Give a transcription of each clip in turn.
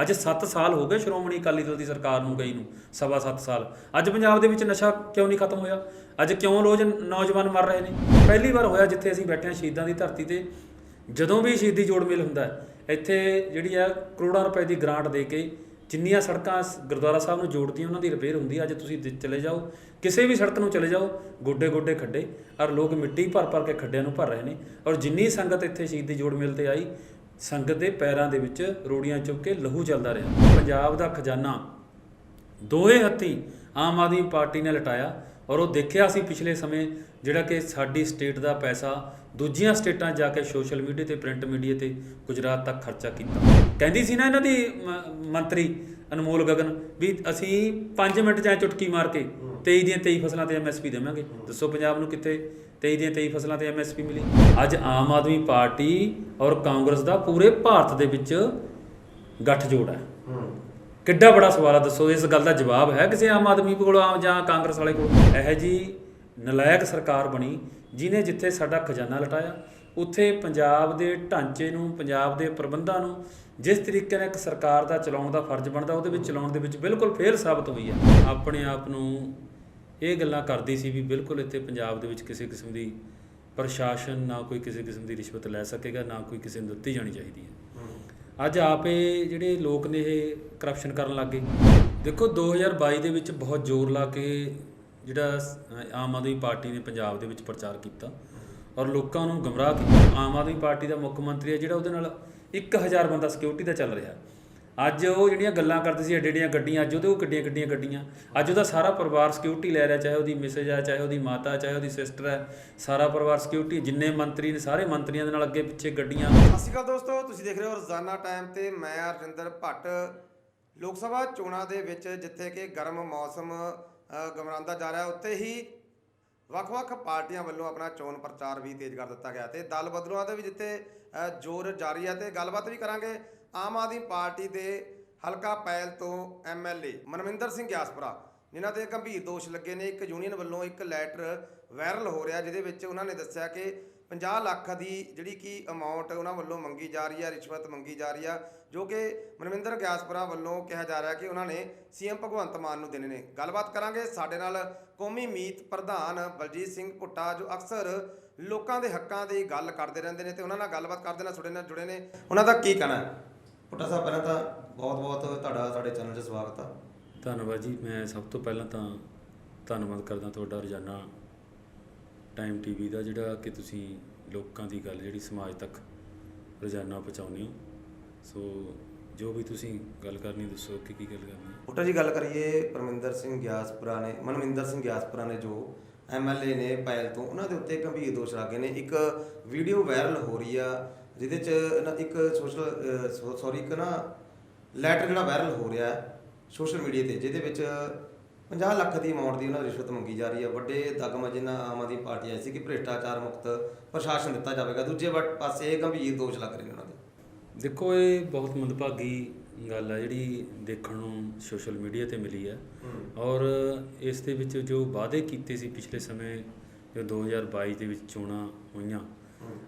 ਅੱਜ 7 ਸਾਲ ਹੋ ਗਏ ਸ਼੍ਰੋਮਣੀ ਅਕਾਲੀ ਦਲ ਦੀ ਸਰਕਾਰ ਨੂੰ ਗਈ ਨੂੰ, ਸਵਾ 7 ਸਾਲ। ਅੱਜ ਪੰਜਾਬ ਦੇ ਵਿੱਚ ਨਸ਼ਾ ਕਿਉਂ ਨਹੀਂ ਖਤਮ ਹੋਇਆ? ਅੱਜ ਕਿਉਂ ਰੋਜ਼ ਨੌਜਵਾਨ ਮਰ ਰਹੇ ਨੇ? ਪਹਿਲੀ ਵਾਰ ਹੋਇਆ ਜਿੱਥੇ ਅਸੀਂ ਬੈਠੇ ਹਾਂ ਸ਼ਹੀਦਾਂ ਦੀ ਧਰਤੀ ਤੇ। ਜਦੋਂ ਵੀ ਸ਼ਹੀਦੀ ਜੋੜ ਮੇਲ ਹੁੰਦਾ ਇੱਥੇ ਜਿਹੜੀ ਆ ਕਰੋੜਾਂ ਰੁਪਏ ਦੀ ਗ੍ਰਾਂਟ ਦੇ ਕੇ ਜਿੰਨੀਆਂ ਸੜਕਾਂ ਗੁਰਦੁਆਰਾ ਸਾਹਿਬ ਨੂੰ ਜੋੜਦੀਆਂ, ਉਹਨਾਂ ਦੀ ਰਿਪੇਅਰ ਹੁੰਦੀ ਹੈ। ਅੱਜ ਤੁਸੀਂ ਚਲੇ ਜਾਓ। ਕਿਸੇ ਵੀ ਸੜਕ ਨੂੰ ਚਲੇ ਜਾਓ, ਗੋਡੇ ਗੋਡੇ ਖੱਡੇ। ਔਰ ਲੋਕ ਮਿੱਟੀ ਭਰ ਭਰ ਕੇ ਖੱਡਿਆਂ ਨੂੰ ਭਰ ਰਹੇ ਨੇ। ਔਰ ਜਿੰਨੀ ਸੰਗਤ ਇੱਥੇ ਸ਼ਹੀਦੀ ਜੋੜ ਮੇਲ ਤੇ ਆਈ ਸੰਗਤ ਦੇ ਪੈਰਾਂ ਦੇ ਵਿੱਚ ਰੋੜੀਆਂ ਚੁੱਕ ਕੇ ਲਹੂ ਚੱਲਦਾ ਰਿਹਾ। ਪੰਜਾਬ ਦਾ ਖਜ਼ਾਨਾ ਦੋਹੇ ਹੱਥੀਂ ਆਮ ਆਦਮੀ ਪਾਰਟੀ ਨੇ ਲਟਾਇਆ। ਔਰ ਉਹ ਦੇਖਿਆ ਸੀ ਪਿਛਲੇ ਸਮੇਂ ਜਿਹੜਾ ਕਿ ਸਾਡੀ ਸਟੇਟ ਦਾ ਪੈਸਾ ਦੂਜੀਆਂ ਸਟੇਟਾਂ ਜਾ ਕੇ ਸੋਸ਼ਲ ਮੀਡੀਆ ਤੇ ਪ੍ਰਿੰਟ ਮੀਡੀਆ ਤੇ ਗੁਜਰਾਤ ਤੱਕ ਖਰਚਾ ਕੀਤਾ। ਕਹਿੰਦੀ ਸੀ ਨਾ ਇਹਨਾਂ ਦੀ ਮੰਤਰੀ ਅਨਮੋਲ ਗਗਨ ਵੀ ਅਸੀਂ 5 ਮਿੰਟ ਜਾਂ ਚੁਟਕੀ ਮਾਰ ਕੇ 23 ਦੀਆਂ 23 ਫਸਲਾਂ ਤੇ ਐਮਐਸਪੀ ਦੇਵਾਂਗੇ। ਦੱਸੋ ਪੰਜਾਬ ਨੂੰ ਕਿੱਥੇ 23 ਦੀਆਂ 23 ਫਸਲਾਂ ਤੇ ਐਮਐਸਪੀ ਮਿਲੀ? ਅੱਜ ਆਮ ਆਦਮੀ ਪਾਰਟੀ ਔਰ ਕਾਂਗਰਸ ਦਾ ਪੂਰੇ ਭਾਰਤ ਦੇ ਵਿੱਚ ਗੱਠਜੋੜ ਹੈ। ਕਿੱਡਾ ਬੜਾ ਸਵਾਲ ਆ, ਦੱਸੋ, ਇਸ ਗੱਲ ਦਾ ਜਵਾਬ ਹੈ ਕਿਸੇ ਆਮ ਆਦਮੀ ਕੋਲ, ਆਮ ਜਾਂ ਕਾਂਗਰਸ ਵਾਲੇ ਕੋਲ? ਇਹ ਜੀ ਨਲਾਇਕ ਸਰਕਾਰ ਬਣੀ ਜਿਨੇ ਜਿੱਥੇ ਸਾਡਾ ਖਜ਼ਾਨਾ ਲਟਾਇਆ, ਉੱਥੇ ਪੰਜਾਬ ਦੇ ਢਾਂਚੇ ਨੂੰ, ਪੰਜਾਬ ਦੇ ਪ੍ਰਬੰਧਾਂ ਨੂੰ, ਜਿਸ ਤਰੀਕੇ ਨਾਲ ਇੱਕ ਸਰਕਾਰ ਦਾ ਚਲਾਉਣ ਦਾ ਫਰਜ਼ ਬਣਦਾ, ਉਹਦੇ ਵਿੱਚ ਚਲਾਉਣ ਦੇ ਵਿੱਚ ਬਿਲਕੁਲ ਫੇਲ ਸਾਬਤ ਹੋਈ ਆ। ਆਪਣੇ ਆਪ ਨੂੰ ਇਹ ਗੱਲਾਂ ਕਰਦੀ ਸੀ ਵੀ ਬਿਲਕੁਲ ਇੱਥੇ ਪੰਜਾਬ ਦੇ ਵਿੱਚ ਕਿਸੇ ਕਿਸਮ ਦੀ ਪ੍ਰਸ਼ਾਸਨ ਨਾ ਕੋਈ ਕਿਸੇ ਕਿਸਮ ਦੀ ਰਿਸ਼ਵਤ ਲੈ ਸਕੇਗਾ, ਨਾ ਕੋਈ ਕਿਸੇ ਨੂੰ ਦਿੱਤੀ ਜਾਣੀ ਚਾਹੀਦੀ ਹੈ। ਅੱਜ ਆਪੇ ਜਿਹੜੇ ਲੋਕ ਨੇ ਇਹ ਕਰਪਸ਼ਨ ਕਰਨ ਲੱਗ ਗਏ। ਦੇਖੋ 2022 ਦੇ ਵਿੱਚ ਬਹੁਤ ਜ਼ੋਰ ਲਾ ਕੇ ਜਿਹੜਾ ਆਮ ਆਦਮੀ ਪਾਰਟੀ ਨੇ ਪੰਜਾਬ ਦੇ ਵਿੱਚ ਪ੍ਰਚਾਰ ਕੀਤਾ ਔਰ ਲੋਕਾਂ ਨੂੰ ਗਮਰਾਹ ਕੀਤਾ। ਆਮ ਆਦਮੀ ਪਾਰਟੀ ਦਾ ਮੁੱਖ ਮੰਤਰੀ ਹੈ ਜਿਹੜਾ ਉਹਦੇ ਨਾਲ 1000 ਬੰਦਾ ਸਿਕਿਉਰਿਟੀ ਦਾ ਚੱਲ ਰਿਹਾ। ਅੱਜ ਉਹ ਜਿਹੜੀਆਂ ਗੱਲਾਂ ਕਰਦੇ ਸੀ ਏਡੇ ਏਡੀਆਂ ਗੱਡੀਆਂ ਅੱਜ ਉਹਦੇ ਉਹ ਕਿੱਡੀਆਂ ਕਿੱਡੀਆਂ ਗੱਡੀਆਂ। ਅੱਜ ਉਹਦਾ ਸਾਰਾ ਪਰਿਵਾਰ ਸਿਕਿਉਰਿਟੀ ਲੈ ਰਿਹਾ ਚਾਹੇ ਉਹਦੀ ਮਿਸੇਜ ਹੈ ਚਾਹੇ ਉਹਦੀ ਮਾਤਾ ਚਾਹੇ ਉਹਦੀ ਸਿਸਟਰ ਹੈ ਸਾਰਾ ਪਰਿਵਾਰ ਸਿਕਿਉਰਿਟੀ ਜਿੰਨੇ ਮੰਤਰੀ ਨੇ ਸਾਰੇ ਮੰਤਰੀਆਂ ਦੇ ਨਾਲ ਅੱਗੇ ਪਿੱਛੇ ਗੱਡੀਆਂ। ਸਤਿ ਸ਼੍ਰੀ ਅਕਾਲ ਦੋਸਤੋ ਤੁਸੀਂ ਦੇਖ ਰਹੇ ਹੋ ਰੋਜ਼ਾਨਾ ਟਾਈਮ ਤੇ ਮੈਂ ਰਜਿੰਦਰ ਭੱਟ। ਲੋਕ ਸਭਾ ਚੋਣਾਂ ਦੇ ਵਿੱਚ ਜਿੱਥੇ ਕਿ ਗਰਮ ਮੌਸਮ ਅ, ਗਮਰਾਂਦਾ ਜਾ ਰਿਹਾ ਉੱਥੇ ਹੀ ਵੱਖ-ਵੱਖ ਪਾਰਟੀਆਂ ਵੱਲੋਂ ਆਪਣਾ ਚੋਣ ਪ੍ਰਚਾਰ ਵੀ ਤੇਜ਼ ਕਰ ਦਿੱਤਾ ਗਿਆ ਤੇ ਦਲ ਬਦਲੂਆਂ ਦਾ ਵੀ ਜਿੱਥੇ ਜ਼ੋਰ ਜਾਰੀ ਹੈ ਤੇ ਗੱਲਬਾਤ ਵੀ ਕਰਾਂਗੇ। ਆਮ ਆਦਮੀ ਪਾਰਟੀ ਦੇ ਹਲਕਾ ਪੈਲ ਤੋਂ ਐਮਐਲਏ ਮਨਵਿੰਦਰ ਸਿੰਘ ਗਿਆਸਪੁਰਾ, ਜਿਨ੍ਹਾਂ ਤੇ ਗੰਭੀਰ ਦੋਸ਼ ਲੱਗੇ ਨੇ। ਇੱਕ ਯੂਨੀਅਨ ਵੱਲੋਂ ਇੱਕ ਲੈਟਰ ਵਾਇਰਲ ਹੋ ਰਿਹਾ, ਜਿਹਦੇ ਵਿੱਚ ਉਹਨਾਂ ਨੇ ਦੱਸਿਆ ਕਿ 50 ਲੱਖ ਦੀ ਜਿਹੜੀ ਕਿ ਅਮਾਉਂਟ ਉਹਨਾਂ ਵੱਲੋਂ ਮੰਗੀ ਜਾ ਰਹੀ ਹੈ ਰਿਸ਼ਵਤ ਮੰਗੀ ਜਾ ਰਹੀ ਆ, ਜੋ ਕਿ ਮਨਵਿੰਦਰ ਗਿਆਸਪੁਰਾ ਵੱਲੋਂ ਕਿਹਾ ਜਾ ਰਿਹਾ ਕਿ ਉਹਨਾਂ ਨੇ ਸੀਐਮ ਭਗਵੰਤ ਮਾਨ ਨੂੰ ਦੇਣੇ ਨੇ। ਗੱਲਬਾਤ ਕਰਾਂਗੇ ਸਾਡੇ ਨਾਲ ਕੌਮੀ ਮੀਤ ਪ੍ਰਧਾਨ ਬਲਜੀਤ ਸਿੰਘ ਭੁੱਟਾ, ਜੋ ਅਕਸਰ ਲੋਕਾਂ ਦੇ ਹੱਕਾਂ ਦੀ ਗੱਲ ਕਰਦੇ ਰਹਿੰਦੇ ਨੇ ਤੇ ਉਹਨਾਂ ਨਾਲ ਗੱਲਬਾਤ ਕਰਦੇ ਨਾਲ ਤੁਹਾਡੇ ਨਾਲ ਜੁੜੇ ਨੇ। ਉਹਨਾਂ ਦਾ ਕੀ ਕਹਿਣਾ ਹੈ? ਭੁੱਟਾ ਸਾਹਿਬ ਪਹਿਲਾਂ ਤਾਂ ਬਹੁਤ ਬਹੁਤ ਤੁਹਾਡਾ ਸਾਡੇ ਚੈਨਲ 'ਚ ਸਵਾਗਤ ਆ। ਧੰਨਵਾਦ ਜੀ। ਮੈਂ ਸਭ ਤੋਂ ਪਹਿਲਾਂ ਤਾਂ ਧੰਨਵਾਦ ਕਰਦਾ ਤੁਹਾਡਾ ਰੋਜ਼ਾਨਾ ਟਾਈਮ ਟੀਵੀ ਦਾ ਜਿਹੜਾ ਕਿ ਤੁਸੀਂ ਲੋਕਾਂ ਦੀ ਗੱਲ ਜਿਹੜੀ ਸਮਾਜ ਤੱਕ ਰੋਜ਼ਾਨਾ ਪਹੁੰਚਾਉਂਦੇ ਹੋ। ਸੋ ਜੋ ਵੀ ਤੁਸੀਂ ਗੱਲ ਕਰਨੀ ਦੱਸੋ ਕਿ ਕੀ ਗੱਲ ਕਰਨੀ ਹੈ। ਪੁੱਟਾ ਜੀ ਗੱਲ ਕਰੀਏ ਪਰਮਿੰਦਰ ਸਿੰਘ ਗਿਆਸਪੁਰਾ ਨੇ ਮਨਵਿੰਦਰ ਸਿੰਘ ਗਿਆਸਪੁਰਾ ਨੇ ਜੋ ਐਮਐਲਏ ਨੇ ਪੈਲ ਤੋਂ ਉਹਨਾਂ ਦੇ ਉੱਤੇ ਗੰਭੀਰ ਦੋਸ਼ ਲੱਗੇ ਨੇ। ਇੱਕ ਵੀਡੀਓ ਵਾਇਰਲ ਹੋ ਰਹੀ ਆ। ਜਿਹਦੇ ਚ ਨਾ ਇੱਕ ਸੋਸ਼ਲ ਸੌਰੀ ਇੱਕ ਨਾ ਲੈਟਰ ਜਿਹੜਾ ਵਾਇਰਲ ਹੋ ਰਿਹਾ ਹੈ ਸੋਸ਼ਲ ਮੀਡੀਆ ਤੇ ਜਿਹਦੇ ਵਿੱਚ 50 ਲੱਖ ਦੀ ਅਮਾਉਂਟ ਦੀ ਉਹਨਾਂ ਰਿਸ਼ਵਤ ਮੰਗੀ ਜਾ ਰਹੀ ਹੈ। ਵੱਡੇ ਦਗਮ ਜਿਨ੍ਹਾਂ ਆਮ ਆਦਮੀ ਪਾਰਟੀ ਆਈ ਸੀ ਕਿ ਭ੍ਰਿਸ਼ਟਾਚਾਰ ਮੁਕਤ ਪ੍ਰਸ਼ਾਸਨ ਦਿੱਤਾ ਜਾਵੇਗਾ। ਦੂਜੇ ਪਾਸੇ ਇਹ ਗੰਭੀਰ ਦੋਸ਼ ਲੱਗ ਰਹੇ ਨੇ ਉਹਨਾਂ ਦੇ। ਦੇਖੋ ਇਹ ਬਹੁਤ ਮੰਦਭਾਗੀ ਗੱਲ ਹੈ ਜਿਹੜੀ ਦੇਖਣ ਨੂੰ ਸੋਸ਼ਲ ਮੀਡੀਆ ਤੇ ਮਿਲੀ ਹੈ। ਔਰ ਇਸ ਦੇ ਵਿੱਚ ਜੋ ਵਾਅਦੇ ਕੀਤੇ ਸੀ ਪਿਛਲੇ ਸਮੇਂ ਜੋ 2022 ਦੇ ਵਿੱਚ ਚੋਣਾਂ ਹੋਈਆਂ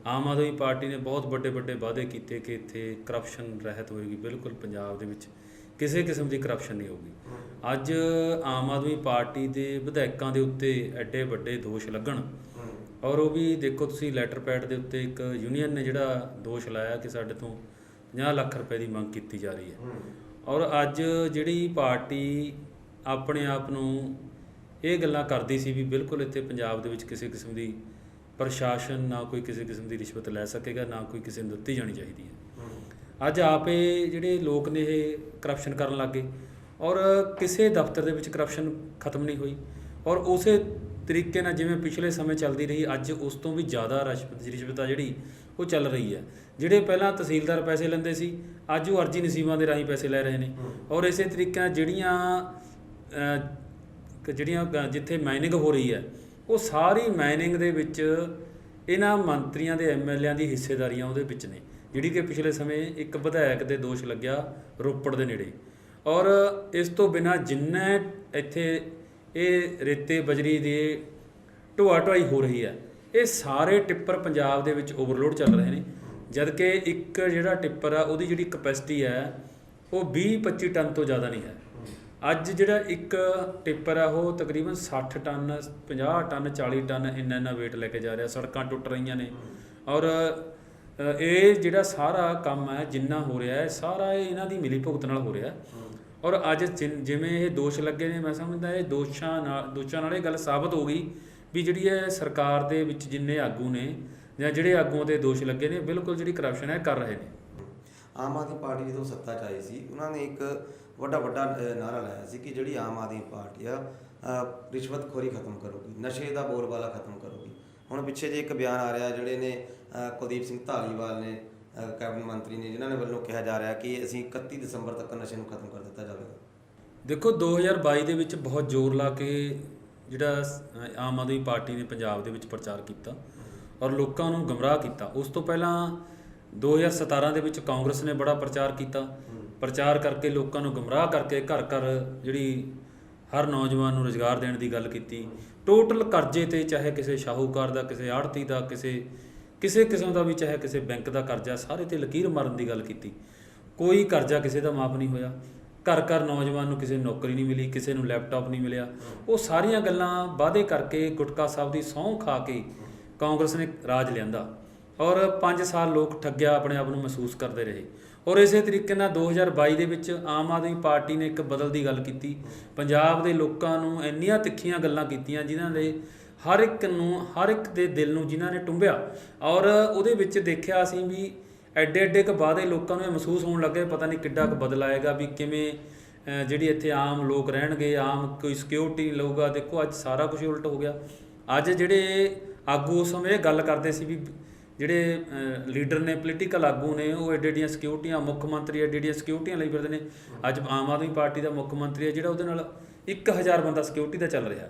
ਆਮ ਆਦਮੀ ਪਾਰਟੀ ਨੇ ਬਹੁਤ ਵੱਡੇ ਵੱਡੇ ਵਾਅਦੇ ਕੀਤੇ ਕਿ ਇੱਥੇ ਕਰਪਸ਼ਨ ਰਹਿਤ ਹੋਏਗੀ, ਬਿਲਕੁਲ ਪੰਜਾਬ ਦੇ ਵਿੱਚ ਕਿਸੇ ਕਿਸਮ ਦੀ ਕਰਪਸ਼ਨ ਨਹੀਂ ਹੋਊਗੀ। ਅੱਜ ਆਮ ਆਦਮੀ ਪਾਰਟੀ ਦੇ ਵਿਧਾਇਕਾਂ ਦੇ ਉੱਤੇ ਐਡੇ ਵੱਡੇ ਦੋਸ਼ ਲੱਗਣ ਔਰ ਉਹ ਵੀ ਦੇਖੋ ਤੁਸੀਂ ਲੈਟਰ ਪੈਡ ਦੇ ਉੱਤੇ ਇੱਕ ਯੂਨੀਅਨ ਨੇ ਜਿਹੜਾ ਦੋਸ਼ ਲਾਇਆ ਕਿ ਸਾਡੇ ਤੋਂ 50 ਲੱਖ ਰੁਪਏ ਦੀ ਮੰਗ ਕੀਤੀ ਜਾ ਰਹੀ ਹੈ। ਔਰ ਅੱਜ ਜਿਹੜੀ ਪਾਰਟੀ ਆਪਣੇ ਆਪ ਨੂੰ ਇਹ ਗੱਲਾਂ ਕਰਦੀ ਸੀ ਵੀ ਬਿਲਕੁਲ ਇੱਥੇ ਪੰਜਾਬ ਦੇ ਵਿੱਚ ਕਿਸੇ ਕਿਸਮ ਦੀ ਪ੍ਰਸ਼ਾਸਨ ਨਾ ਕੋਈ ਕਿਸੇ ਕਿਸਮ ਦੀ ਰਿਸ਼ਵਤ ਲੈ ਸਕੇਗਾ ਨਾ ਕੋਈ ਕਿਸੇ ਨੂੰ ਦਿੱਤੀ ਜਾਣੀ ਚਾਹੀਦੀ ਹੈ। ਅੱਜ ਆਪੇ ਜਿਹੜੇ ਲੋਕ ਨੇ ਇਹ ਕਰਪਸ਼ਨ ਕਰਨ ਲੱਗੇ ਔਰ ਕਿਸੇ ਦਫ਼ਤਰ ਦੇ ਵਿੱਚ ਕਰਪਸ਼ਨ ਖਤਮ ਨਹੀਂ ਹੋਈ ਔਰ ਉਸੇ ਤਰੀਕੇ ਨਾਲ ਜਿਵੇਂ ਪਿਛਲੇ ਸਮੇਂ ਚੱਲਦੀ ਰਹੀ ਅੱਜ ਉਸ ਤੋਂ ਵੀ ਜ਼ਿਆਦਾ ਰਿਸ਼ਵਤ ਰਿਸ਼ਵਤ ਆ ਜਿਹੜੀ ਉਹ ਚੱਲ ਰਹੀ ਹੈ। ਜਿਹੜੇ ਪਹਿਲਾਂ ਤਹਿਸੀਲਦਾਰ ਪੈਸੇ ਲੈਂਦੇ ਸੀ ਅੱਜ ਉਹ ਅਰਜੀ ਨਸੀਬਾਂ ਦੇ ਰਾਹੀਂ ਪੈਸੇ ਲੈ ਰਹੇ ਨੇ ਔਰ ਇਸੇ ਤਰੀਕੇ ਨਾਲ ਜਿਹੜੀਆਂ ਜਿਹੜੀਆਂ ਜਿੱਥੇ ਮਾਈਨਿੰਗ ਹੋ ਰਹੀ ਹੈ ਉਹ ਸਾਰੀ ਮਾਈਨਿੰਗ ਦੇ ਵਿੱਚ ਇਹਨਾਂ ਮੰਤਰੀਆਂ ਦੇ ਐਮਐਲਏਆਂ ਦੀ ਹਿੱਸੇਦਾਰੀਆਂ ਉਹਦੇ ਵਿੱਚ ਨੇ, ਜਿਹੜੀ ਕਿ ਪਿਛਲੇ ਸਮੇਂ ਇੱਕ ਵਿਧਾਇਕ ਦੇ ਦੋਸ਼ ਲੱਗਿਆ ਰੋਪੜ ਦੇ ਨੇੜੇ। ਔਰ ਇਸ ਤੋਂ ਬਿਨਾ ਜਿੰਨੇ ਇੱਥੇ ਇਹ ਰੇਤੇ ਬਜਰੀ ਦੇ ਢੋਆ ਢੁਆਈ ਹੋ ਰਹੀ ਹੈ, ਇਹ ਸਾਰੇ ਟਿੱਪਰ ਪੰਜਾਬ ਦੇ ਵਿੱਚ ਓਵਰਲੋਡ ਚੱਲ ਰਹੇ ਨੇ ਜਦ ਕਿ ਇੱਕ ਜਿਹੜਾ ਟਿੱਪਰ ਆ, ਉਹਦੀ ਜਿਹੜੀ ਕਪੈਸਿਟੀ ਹੈ, ਉਹ 20-25 ਟਨ ਤੋਂ ਜ਼ਿਆਦਾ ਨਹੀਂ ਹੈ। ਅੱਜ ਜਿਹੜਾ ਇੱਕ ਟਿੱਪਰ ਆ, ਉਹ ਤਕਰੀਬਨ 60 ਟਨ 50 ਟਨ 40 ਟਨ ਇੰਨਾ ਇੰਨਾ weight ਲੈ ਕੇ ਜਾ ਰਿਹਾ, ਸੜਕਾਂ ਟੁੱਟ ਰਹੀਆਂ ਨੇ। ਔਰ ਇਹ ਜਿਹੜਾ ਸਾਰਾ ਕੰਮ ਹੈ, ਜਿੰਨਾ ਹੋ ਰਿਹਾ ਹੈ, ਸਾਰਾ ਇਹ ਇਹਨਾਂ ਦੀ ਮਿਲੀ ਭੁਗਤ ਨਾਲ ਹੋ ਰਿਹਾ ਔਰ ਅੱਜ ਜਿਨ- ਜਿਵੇਂ ਇਹ ਦੋਸ਼ ਲੱਗੇ ਨੇ, ਮੈਂ ਸਮਝਦਾ ਇਹ ਦੋਸ਼ਾਂ ਨਾਲ ਦੋਸ਼ਾਂ ਨਾਲ ਇਹ ਗੱਲ ਸਾਬਤ ਹੋ ਗਈ ਵੀ ਜਿਹੜੀ ਇਹ ਸਰਕਾਰ ਦੇ ਵਿੱਚ ਜਿੰਨੇ ਆਗੂ ਨੇ ਜਾਂ ਜਿਹੜੇ ਆਗੂਆਂ ਤੇ ਦੋਸ਼ ਲੱਗੇ ਨੇ, ਬਿਲਕੁਲ ਜਿਹੜੀ ਕਰਪਸ਼ਨ ਹੈ ਕਰ ਰਹੇ ਨੇ। ਆਮ ਆਦਮੀ ਪਾਰਟੀ ਜਦੋਂ ਸੱਤਾ 'ਚ ਆਈ ਸੀ, ਉਹਨਾਂ ਨੇ ਇੱਕ ਵੱਡਾ ਵੱਡਾ ਅ, ਨਾਰਾ ਲਾਇਆ ਸੀ ਕਿ ਜਿਹੜੀ ਆਮ ਆਦਮੀ ਪਾਰਟੀ ਆ ਰਿਸ਼ਵਤਖੋਰੀ ਖਤਮ ਕਰੂਗੀ ਨਸ਼ੇ ਦਾ ਬੋਲਬਾਲਾ ਖਤਮ ਕਰੂਗੀ। ਹੁਣ ਪਿੱਛੇ ਜੇ ਇੱਕ ਬਿਆਨ ਆ ਰਿਹਾ ਜਿਹੜੇ ਨੇ ਕੁਲਦੀਪ ਸਿੰਘ ਧਾਲੀਵਾਲ ਨੇ ਕੈਬਨਿਟ ਮੰਤਰੀ ਨੇ ਜਿਨ੍ਹਾਂ ਨੇ ਵੱਲੋਂ ਕਿਹਾ ਜਾ ਰਿਹਾ ਕਿ ਅਸੀਂ 31 ਦਸੰਬਰ ਤੱਕ ਨਸ਼ੇ ਨੂੰ ਖਤਮ ਕਰ ਦਿੱਤਾ ਜਾਵੇਗਾ। ਦੇਖੋ 2022 ਦੇ ਵਿੱਚ ਬਹੁਤ ਜ਼ੋਰ ਲਾ ਕੇ ਜਿਹੜਾ ਆਮ ਆਦਮੀ ਪਾਰਟੀ ਨੇ ਪੰਜਾਬ ਦੇ ਵਿੱਚ ਪ੍ਰਚਾਰ ਕੀਤਾ ਔਰ ਲੋਕਾਂ ਨੂੰ ਗਮਰਾਹ ਕੀਤਾ। ਉਸ ਤੋਂ ਪਹਿਲਾਂ 2017 ਦੇ ਵਿੱਚ ਕਾਂਗਰਸ ਨੇ ਬੜਾ ਪ੍ਰਚਾਰ ਕੀਤਾ। ਪ੍ਰਚਾਰ ਕਰਕੇ ਲੋਕਾਂ ਨੂੰ ਗਮਰਾਹ ਕਰਕੇ ਘਰ ਘਰ ਜਿਹੜੀ ਹਰ ਨੌਜਵਾਨ ਨੂੰ ਰੋਜ਼ਗਾਰ ਦੇਣ ਦੀ ਗੱਲ ਕੀਤੀ। ਟੋਟਲ ਕਰਜ਼ੇ ਤੇ ਚਾਹੇ ਕਿਸੇ ਸ਼ਾਹੂਕਾਰ ਦਾ, ਕਿਸੇ ਆੜਤੀ ਦਾ, ਕਿਸੇ ਕਿਸੇ ਕਿਸਮ ਦਾ ਵੀ ਚਾਹੇ ਕਿਸੇ ਬੈਂਕ ਦਾ ਕਰਜ਼ਾ ਸਾਰੇ ਤੇ ਲਕੀਰ ਮਾਰਨ ਦੀ ਗੱਲ ਕੀਤੀ। ਕੋਈ ਕਰਜ਼ਾ ਕਿਸੇ ਦਾ ਮਾਫ ਨਹੀਂ ਹੋਇਆ। ਘਰ ਘਰ ਨੌਜਵਾਨ ਨੂੰ ਕਿਸੇ ਨੌਕਰੀ ਨਹੀਂ ਮਿਲੀ, ਕਿਸੇ ਨੂੰ ਲੈਪਟਾਪ ਨਹੀਂ ਮਿਲਿਆ। ਉਹ ਸਾਰੀਆਂ ਗੱਲਾਂ ਵਾਅਦੇ ਕਰਕੇ ਗੁਟਕਾ ਸਾਹਿਬ ਦੀ ਸਹੁੰ ਖਾ ਕੇ ਕਾਂਗਰਸ ਨੇ ਰਾਜ ਲਿਆਂਦਾ ਔਰ 5 ਸਾਲ ਲੋਕ ਠੱਗਿਆ ਆਪਣੇ ਆਪ ਨੂੰ ਮਹਿਸੂਸ ਕਰਦੇ ਰਹੇ। ਔਰ ਇਸੇ ਤਰੀਕੇ ਨਾਲ 2022 ਦੇ ਵਿੱਚ ਆਮ ਆਦਮੀ ਪਾਰਟੀ ਨੇ ਇੱਕ ਬਦਲ ਦੀ ਗੱਲ ਕੀਤੀ। ਪੰਜਾਬ ਦੇ ਲੋਕਾਂ ਨੂੰ ਇੰਨੀਆਂ ਤਿੱਖੀਆਂ ਗੱਲਾਂ ਕੀਤੀਆਂ ਜਿਨ੍ਹਾਂ ਦੇ ਹਰ ਇੱਕ ਨੂੰ, ਹਰ ਇੱਕ ਦੇ ਦਿਲ ਨੂੰ ਜਿਨ੍ਹਾਂ ਨੇ ਟੁੰਬਿਆ। ਔਰ ਉਹਦੇ ਵਿੱਚ ਦੇਖਿਆ ਅਸੀਂ ਵੀ ਐਡੇ ਐਡੇ ਕ ਵਾਅਦੇ ਲੋਕਾਂ ਨੂੰ ਇਹ ਮਹਿਸੂਸ ਹੋਣ ਲੱਗੇ ਪਤਾ ਨਹੀਂ ਕਿੱਡਾ ਕੁ ਬਦਲ ਆਏਗਾ ਵੀ ਕਿਵੇਂ ਜਿਹੜੀ ਇੱਥੇ ਆਮ ਲੋਕ ਰਹਿਣਗੇ, ਆਮ ਕੋਈ ਸਿਕਿਉਰਿਟੀ ਲਊਗਾ। ਦੇਖੋ ਅੱਜ ਸਾਰਾ ਕੁਝ ਉਲਟ ਹੋ ਗਿਆ। ਅੱਜ ਜਿਹੜੇ ਆਗੂ ਉਸ ਸਮੇਂ ਇਹ ਗੱਲ ਕਰਦੇ ਸੀ ਵੀ ਜਿਹੜੇ ਲੀਡਰ ਨੇ ਪੋਲੀਟੀਕਲ ਆਗੂ ਨੇ, ਉਹ ਐਡੇ ਐਡੀਆਂ ਸਿਕਿਉਰਿਟੀਆਂ ਮੁੱਖ ਮੰਤਰੀ ਐਡੇ ਐਡੀਆਂ ਸਿਕਿਉਰਿਟੀਆਂ ਲਈ ਫਿਰਦੇ ਨੇ। ਅੱਜ ਆਮ ਆਦਮੀ ਪਾਰਟੀ ਦਾ ਮੁੱਖ ਮੰਤਰੀ ਹੈ, ਜਿਹੜਾ ਉਹਦੇ ਨਾਲ 1000 ਬੰਦਾ ਸਿਕਿਉਰਿਟੀ ਦਾ ਚੱਲ ਰਿਹਾ।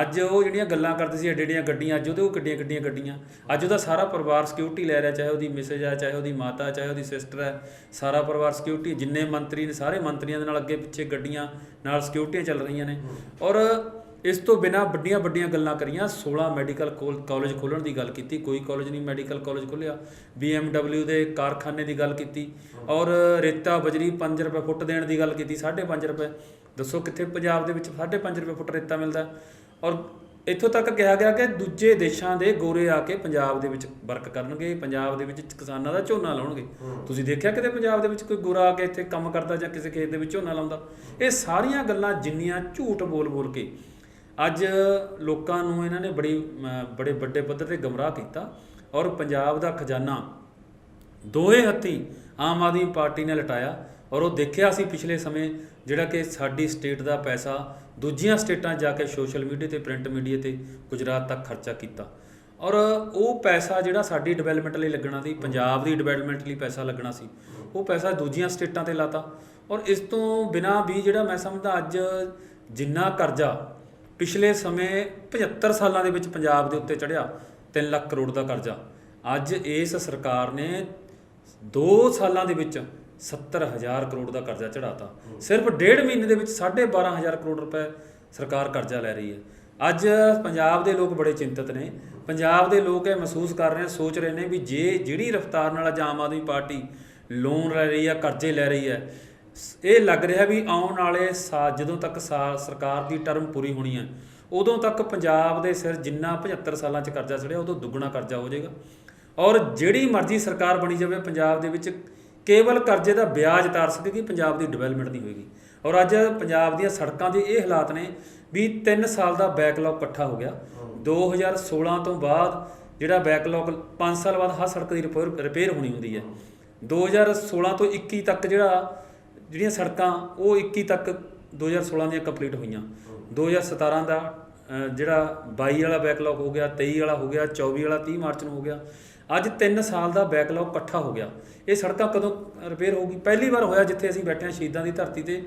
ਅੱਜ ਉਹ ਜਿਹੜੀਆਂ ਗੱਲਾਂ ਕਰਦੇ ਸੀ, ਐਡੇ ਐਡੀਆਂ ਗੱਡੀਆਂ, ਅੱਜ ਉਹਦੇ ਉਹ ਕਿੱਡੀਆਂ ਕਿੱਡੀਆਂ ਗੱਡੀਆਂ। ਅੱਜ ਉਹਦਾ ਸਾਰਾ ਪਰਿਵਾਰ ਸਿਕਿਉਰਿਟੀ ਲੈ ਰਿਹਾ, ਚਾਹੇ ਉਹਦੀ ਮਿਸੇਜ ਹੈ ਚਾਹੇ ਉਹਦੀ ਮਾਤਾ, ਚਾਹੇ ਉਹਦੀ ਸਿਸਟਰ ਹੈ ਸਾਰਾ ਪਰਿਵਾਰ ਸਿਕਿਉਰਿਟੀ ਜਿੰਨੇ ਮੰਤਰੀ ਨੇ, ਸਾਰੇ ਮੰਤਰੀਆਂ ਦੇ ਨਾਲ ਅੱਗੇ ਪਿੱਛੇ ਗੱਡੀਆਂ ਨਾਲ ਸਿਕਿਉਰਿਟੀਆਂ ਚੱਲ ਰਹੀਆਂ ਨੇ। ਔਰ ਇਸ ਤੋਂ ਬਿਨਾ ਵੱਡੀਆਂ ਵੱਡੀਆਂ ਗੱਲਾਂ ਕਰੀਆਂ 16 ਮੈਡੀਕਲ ਕਾਲਜ ਖੋਲਣ ਦੀ ਗੱਲ ਕੀਤੀ, ਕੋਈ ਕਾਲਜ ਨਹੀਂ, ਮੈਡੀਕਲ ਕਾਲਜ ਖੋਲਿਆ BMW ਦੇ ਕਾਰਖਾਨੇ ਦੀ ਗੱਲ ਕੀਤੀ ਔਰ ਰੇਤਾ ਬਜਰੀ 5 ਰੁਪਏ ਫੁੱਟ ਦੇਣ ਦੀ ਗੱਲ ਕੀਤੀ 5.5 ਰੁਪਏ। ਦੱਸੋ ਕਿੱਥੇ ਪੰਜਾਬ ਦੇ ਵਿੱਚ 5.5 ਰੁਪਏ ਫੁੱਟ ਰੇਤਾ ਮਿਲਦਾ? ਔਰ ਇੱਥੋਂ ਤੱਕ ਕਿਹਾ ਗਿਆ ਕਿ ਦੂਜੇ ਦੇਸ਼ਾਂ ਦੇ ਗੋਰੇ ਆ ਕੇ ਪੰਜਾਬ ਦੇ ਵਿੱਚ ਵਰਕ ਕਰਨਗੇ, ਪੰਜਾਬ ਦੇ ਵਿੱਚ ਕਿਸਾਨਾਂ ਦਾ ਝੋਨਾ ਲਾਉਣਗੇ। ਤੁਸੀਂ ਦੇਖਿਆ ਕਿਤੇ ਪੰਜਾਬ ਦੇ ਵਿੱਚ ਕੋਈ ਗੋਰਾ ਆ ਕੇ ਇੱਥੇ ਕੰਮ ਕਰਦਾ ਜਾਂ ਕਿਸੇ ਖੇਤ ਦੇ ਵਿੱਚ ਝੋਨਾ ਲਾਉਂਦਾ? ਇਹ ਸਾਰੀਆਂ ਗੱਲਾਂ ਜਿੰਨੀਆਂ ਝੂਠ ਬੋਲ ਬੋਲ ਕੇ ਅੱਜ ਲੋਕਾਂ ਨੂੰ ਇਹਨਾਂ ਨੇ ਬੜੀ ਬੜੇ ਵੱਡੇ ਪੱਧਰ ਤੇ ਗਮਰਾਹ ਕੀਤਾ ਔਰ ਪੰਜਾਬ ਦਾ ਖਜ਼ਾਨਾ ਦੋਏ ਹੱਥੀ ਆਮ ਆਦਮੀ ਪਾਰਟੀ ਨੇ ਲਟਾਇਆ ਔਰ ਉਹ ਦੇਖਿਆ ਸੀ ਪਿਛਲੇ ਸਮੇਂ ਜਿਹੜਾ ਕਿ ਸਾਡੀ ਸਟੇਟ ਦਾ ਪੈਸਾ ਦੂਜੀਆਂ ਸਟੇਟਾਂ ਜਾ ਕੇ ਸੋਸ਼ਲ ਮੀਡੀਆ ਤੇ, ਪ੍ਰਿੰਟ ਮੀਡੀਆ ਤੇ ਗੁਜਰਾਤ ਤੱਕ ਖਰਚਾ ਕੀਤਾ। ਔਰ ਉਹ ਪੈਸਾ ਜਿਹੜਾ ਸਾਡੀ ਡਿਵੈਲਪਮੈਂਟ ਲਈ ਲੱਗਣਾ ਸੀ, ਪੰਜਾਬ ਦੀ ਡਿਵੈਲਪਮੈਂਟ ਲਈ ਪੈਸਾ ਲੱਗਣਾ ਸੀ, ਉਹ ਪੈਸਾ ਦੂਜੀਆਂ ਸਟੇਟਾਂ ਤੇ ਲਾਤਾ। ਔਰ ਇਸ ਤੋਂ ਬਿਨਾ ਵੀ ਜਿਹੜਾ ਮੈਂ ਸਮਝਦਾ ਅੱਜ ਜਿੰਨਾ ਕਰਜ਼ਾ ਪਿਛਲੇ ਸਮੇਂ 75 ਸਾਲਾਂ ਦੇ ਵਿੱਚ ਪੰਜਾਬ ਦੇ ਉੱਤੇ ਚੜਿਆ 3 ਲੱਖ ਕਰੋੜ ਦਾ ਕਰਜ਼ਾ। ਅੱਜ ਇਸ ਸਰਕਾਰ ਨੇ 2 ਸਾਲਾਂ ਦੇ ਵਿੱਚ 70000 ਕਰੋੜ ਦਾ ਕਰਜ਼ਾ ਚੜਾਤਾ ਸਿਰਫ ਡੇਢ ਮਹੀਨੇ ਦੇ ਵਿੱਚ 12500 ਕਰੋੜ ਰੁਪਏ ਸਰਕਾਰ ਕਰਜ਼ਾ ਲੈ ਰਹੀ ਹੈ। ਅੱਜ ਪੰਜਾਬ ਦੇ ਲੋਕ ਬੜੇ ਚਿੰਤਤ ਨੇ। ਪੰਜਾਬ ਦੇ ਲੋਕ ਇਹ ਮਹਿਸੂਸ ਕਰ ਰਹੇ ਸੋਚ ਰਹੇ ਨੇ ਵੀ ਜੇ ਜਿਹੜੀ ਰਫ਼ਤਾਰ ਨਾਲ ਅੱਜ ਆਮ ਆਦਮੀ ਪਾਰਟੀ ਲੋਨ ਲੈ ਰਹੀ ਹੈ, ਕਰਜ਼ੇ ਲੈ ਰਹੀ ਹੈ ਇਹ ਲੱਗ ਰਿਹਾ ਵੀ ਆਉਣ ਵਾਲੇ ਸਾਲ ਜਦੋਂ ਤੱਕ ਸਾ- ਸਰਕਾਰ ਦੀ ਟਰਮ ਪੂਰੀ ਹੋਣੀ ਹੈ ਉਦੋਂ ਤੱਕ ਪੰਜਾਬ ਦੇ ਸਿਰ ਜਿੰਨਾ 75 ਸਾਲਾਂ 'ਚ ਕਰਜ਼ਾ ਚੜਿਆ ਉਦੋਂ ਦੁੱਗਣਾ ਕਰਜ਼ਾ ਹੋ ਜਾਏਗਾ। ਔਰ ਜਿਹੜੀ ਮਰਜ਼ੀ ਸਰਕਾਰ ਬਣੀ ਜਾਵੇ ਪੰਜਾਬ ਦੇ ਵਿੱਚ, ਕੇਵਲ ਕਰਜ਼ੇ ਦਾ ਵਿਆਜ ਤਾਰ ਸਕੇਗੀ, ਪੰਜਾਬ ਦੀ ਡਿਵੈਲਪਮੈਂਟ ਨਹੀਂ ਹੋਏਗੀ। ਔਰ ਅੱਜ ਪੰਜਾਬ ਦੀਆਂ ਸੜਕਾਂ ਦੇ ਇਹ ਹਾਲਾਤ ਨੇ ਵੀ 3 ਸਾਲ ਦਾ ਬੈਕਲੌਗ ਇਕੱਠਾ ਹੋ ਗਿਆ। 2016 ਤੋਂ ਬਾਅਦ ਜਿਹੜਾ ਬੈਕਲੌਗ 5 ਸਾਲ ਬਾਅਦ ਹਰ ਸੜਕ ਦੀ ਰਿਪੇਅਰ ਰਿਪੇਅਰ ਹੋਣੀ ਹੁੰਦੀ ਹੈ। 2016 ਤੋਂ 21 ਤੱਕ ਜਿਹੜਾ ਜਿਹੜੀਆਂ ਸੜਕਾਂ ਉਹ 21 ਤੱਕ 2016 ਦੀਆਂ ਕੰਪਲੀਟ ਹੋਈਆਂ। 2017 ਦਾ ਜਿਹੜਾ 22 ਵਾਲਾ ਬੈਕਲੌਗ ਹੋ ਗਿਆ 23 ਵਾਲਾ ਹੋ ਗਿਆ 24 ਵਾਲਾ 30 ਮਾਰਚ ਨੂੰ ਹੋ ਗਿਆ। ਅੱਜ 3 ਸਾਲ ਦਾ ਬੈਕਲੌਗ ਇਕੱਠਾ ਹੋ ਗਿਆ। ਇਹ ਸੜਕਾਂ ਕਦੋਂ ਰਿਪੇਅਰ ਹੋਊਗੀ? ਪਹਿਲੀ ਵਾਰ ਹੋਇਆ ਜਿੱਥੇ ਅਸੀਂ ਬੈਠੇ ਹਾਂ ਸ਼ਹੀਦਾਂ ਦੀ ਧਰਤੀ ਤੇ।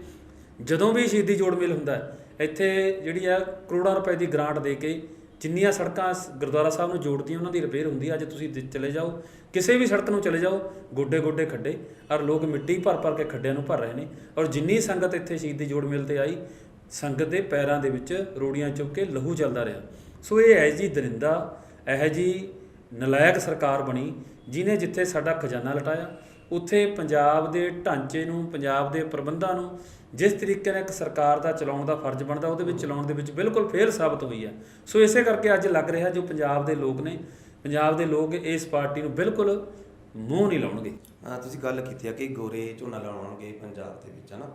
ਜਦੋਂ ਵੀ ਸ਼ਹੀਦੀ ਜੋੜ ਮੇਲ ਹੁੰਦਾ ਇੱਥੇ ਜਿਹੜੀ ਆ ਕਰੋੜਾਂ ਰੁਪਏ ਦੀ ਗ੍ਰਾਂਟ ਦੇ ਕੇ ਜਿੰਨੀਆਂ ਸੜਕਾਂ ਗੁਰਦੁਆਰਾ ਸਾਹਿਬ ਨੂੰ ਜੋੜਦੀਆਂ, ਉਹਨਾਂ ਦੀ ਰਿਪੇਅਰ ਹੁੰਦੀ ਅੱਜ ਤੁਸੀਂ ਚਲੇ ਜਾਓ, ਕਿਸੇ ਵੀ ਸੜਕ ਨੂੰ ਚਲੇ ਜਾਓ ਗੋਡੇ ਗੋਡੇ ਖੱਡੇ। ਔਰ ਲੋਕ ਮਿੱਟੀ ਭਰ ਭਰ ਕੇ ਖੱਡਿਆਂ ਨੂੰ ਭਰ ਰਹੇ ਨੇ। ਔਰ ਜਿੰਨੀ ਸੰਗਤ ਇੱਥੇ ਸ਼ਹੀਦੀ ਜੋੜ ਮੇਲ ਤੇ ਆਈ, ਸੰਗਤ ਦੇ ਪੈਰਾਂ ਦੇ ਵਿੱਚ ਰੋੜੀਆਂ ਚੁੱਕ ਕੇ ਲਹੂ ਚੱਲਦਾ ਰਿਹਾ। ਸੋ ਇਹ ਐ ਜੀ ਦਰਿੰਦਾ, ਇਹ ਜੀ ਨਲਾਇਕ ਸਰਕਾਰ ਬਣੀ ਜਿਨੇ ਜਿੱਥੇ ਸਾਡਾ ਖਜ਼ਾਨਾ ਲਟਾਇਆ, ਉੱਥੇ ਪੰਜਾਬ ਦੇ ਢਾਂਚੇ ਨੂੰ, ਪੰਜਾਬ ਦੇ ਪ੍ਰਬੰਧਾਂ ਨੂੰ ਜਿਸ ਤਰੀਕੇ ਨਾਲ ਇੱਕ ਸਰਕਾਰ ਦਾ ਚਲਾਉਣ ਦਾ ਫਰਜ਼ ਬਣਦਾ ਉਹਦੇ ਵਿੱਚ ਚਲਾਉਣ ਦੇ ਵਿੱਚ ਬਿਲਕੁਲ ਫੇਲ ਸਾਬਤ ਹੋਈ ਹੈ। ਸੋ ਇਸੇ ਕਰਕੇ ਅੱਜ ਲੱਗ ਰਿਹਾ ਜੋ ਪੰਜਾਬ ਦੇ ਲੋਕ ਨੇ ਪੰਜਾਬ ਦੇ ਲੋਕ ਇਸ ਪਾਰਟੀ ਨੂੰ ਬਿਲਕੁਲ ਮੂੰਹ ਨਹੀਂ ਲਾਉਣਗੇ। ਅਹ ਤੁਸੀਂ ਗੱਲ ਕੀਤੀ ਆ ਕਿ ਗੋਰੇ ਝੋਨਾ ਲਾਉਣਗੇ ਪੰਜਾਬ ਦੇ ਵਿੱਚ ਹਨਾ?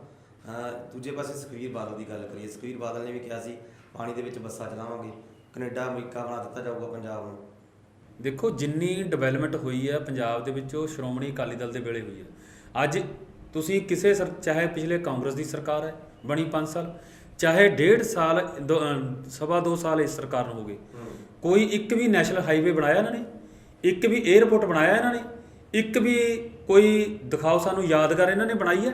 ਦੂਜੇ ਪਾਸੇ ਸੁਖਵੀਰ ਬਾਦਲ ਦੀ ਗੱਲ ਕਰੀਏ ਸੁਖਵੀਰ ਬਾਦਲ ਨੇ ਵੀ ਕਿਹਾ ਸੀ ਪਾਣੀ ਦੇ ਵਿੱਚ ਬੱਸਾਂ ਚਲਾਵਾਂਗੇ ਕੈਨੇਡਾ ਅਮਰੀਕਾ ਬਣਾ ਦਿੱਤਾ ਜਾਊਗਾ ਪੰਜਾਬ ਨੂੰ। ਦੇਖੋ ਜਿੰਨੀ ਡਿਵੈਲਪਮੈਂਟ ਹੋਈ ਹੈ ਪੰਜਾਬ ਦੇ ਵਿੱਚ ਉਹ ਸ਼੍ਰੋਮਣੀ ਅਕਾਲੀ ਦਲ ਦੇ ਵੇਲੇ ਹੋਈ ਹੈ। ਅੱਜ ਤੁਸੀਂ ਕਿਸੇ ਸਰ ਚਾਹੇ ਪਿਛਲੇ ਕਾਂਗਰਸ ਦੀ ਸਰਕਾਰ ਹੈ ਬਣੀ 5 ਸਾਲ ਚਾਹੇ ਡੇਢ ਸਾਲ ਸਵਾ 2 ਸਾਲ ਇਸ ਸਰਕਾਰ ਨੂੰ ਹੋ ਗਏ। ਕੋਈ ਇੱਕ ਵੀ ਨੈਸ਼ਨਲ ਹਾਈਵੇ ਬਣਾਇਆ ਇਹਨਾਂ ਨੇ? ਇੱਕ ਵੀ 에ਅਰਪੋਰਟ ਬਣਾਇਆ ਇਹਨਾਂ ਨੇ? ਇੱਕ ਵੀ ਕੋਈ ਦਿਖਾਓ ਸਾਨੂੰ ਯਾਦਗਾਰ ਇਹਨਾਂ ਨੇ ਬਣਾਈ ਹੈ?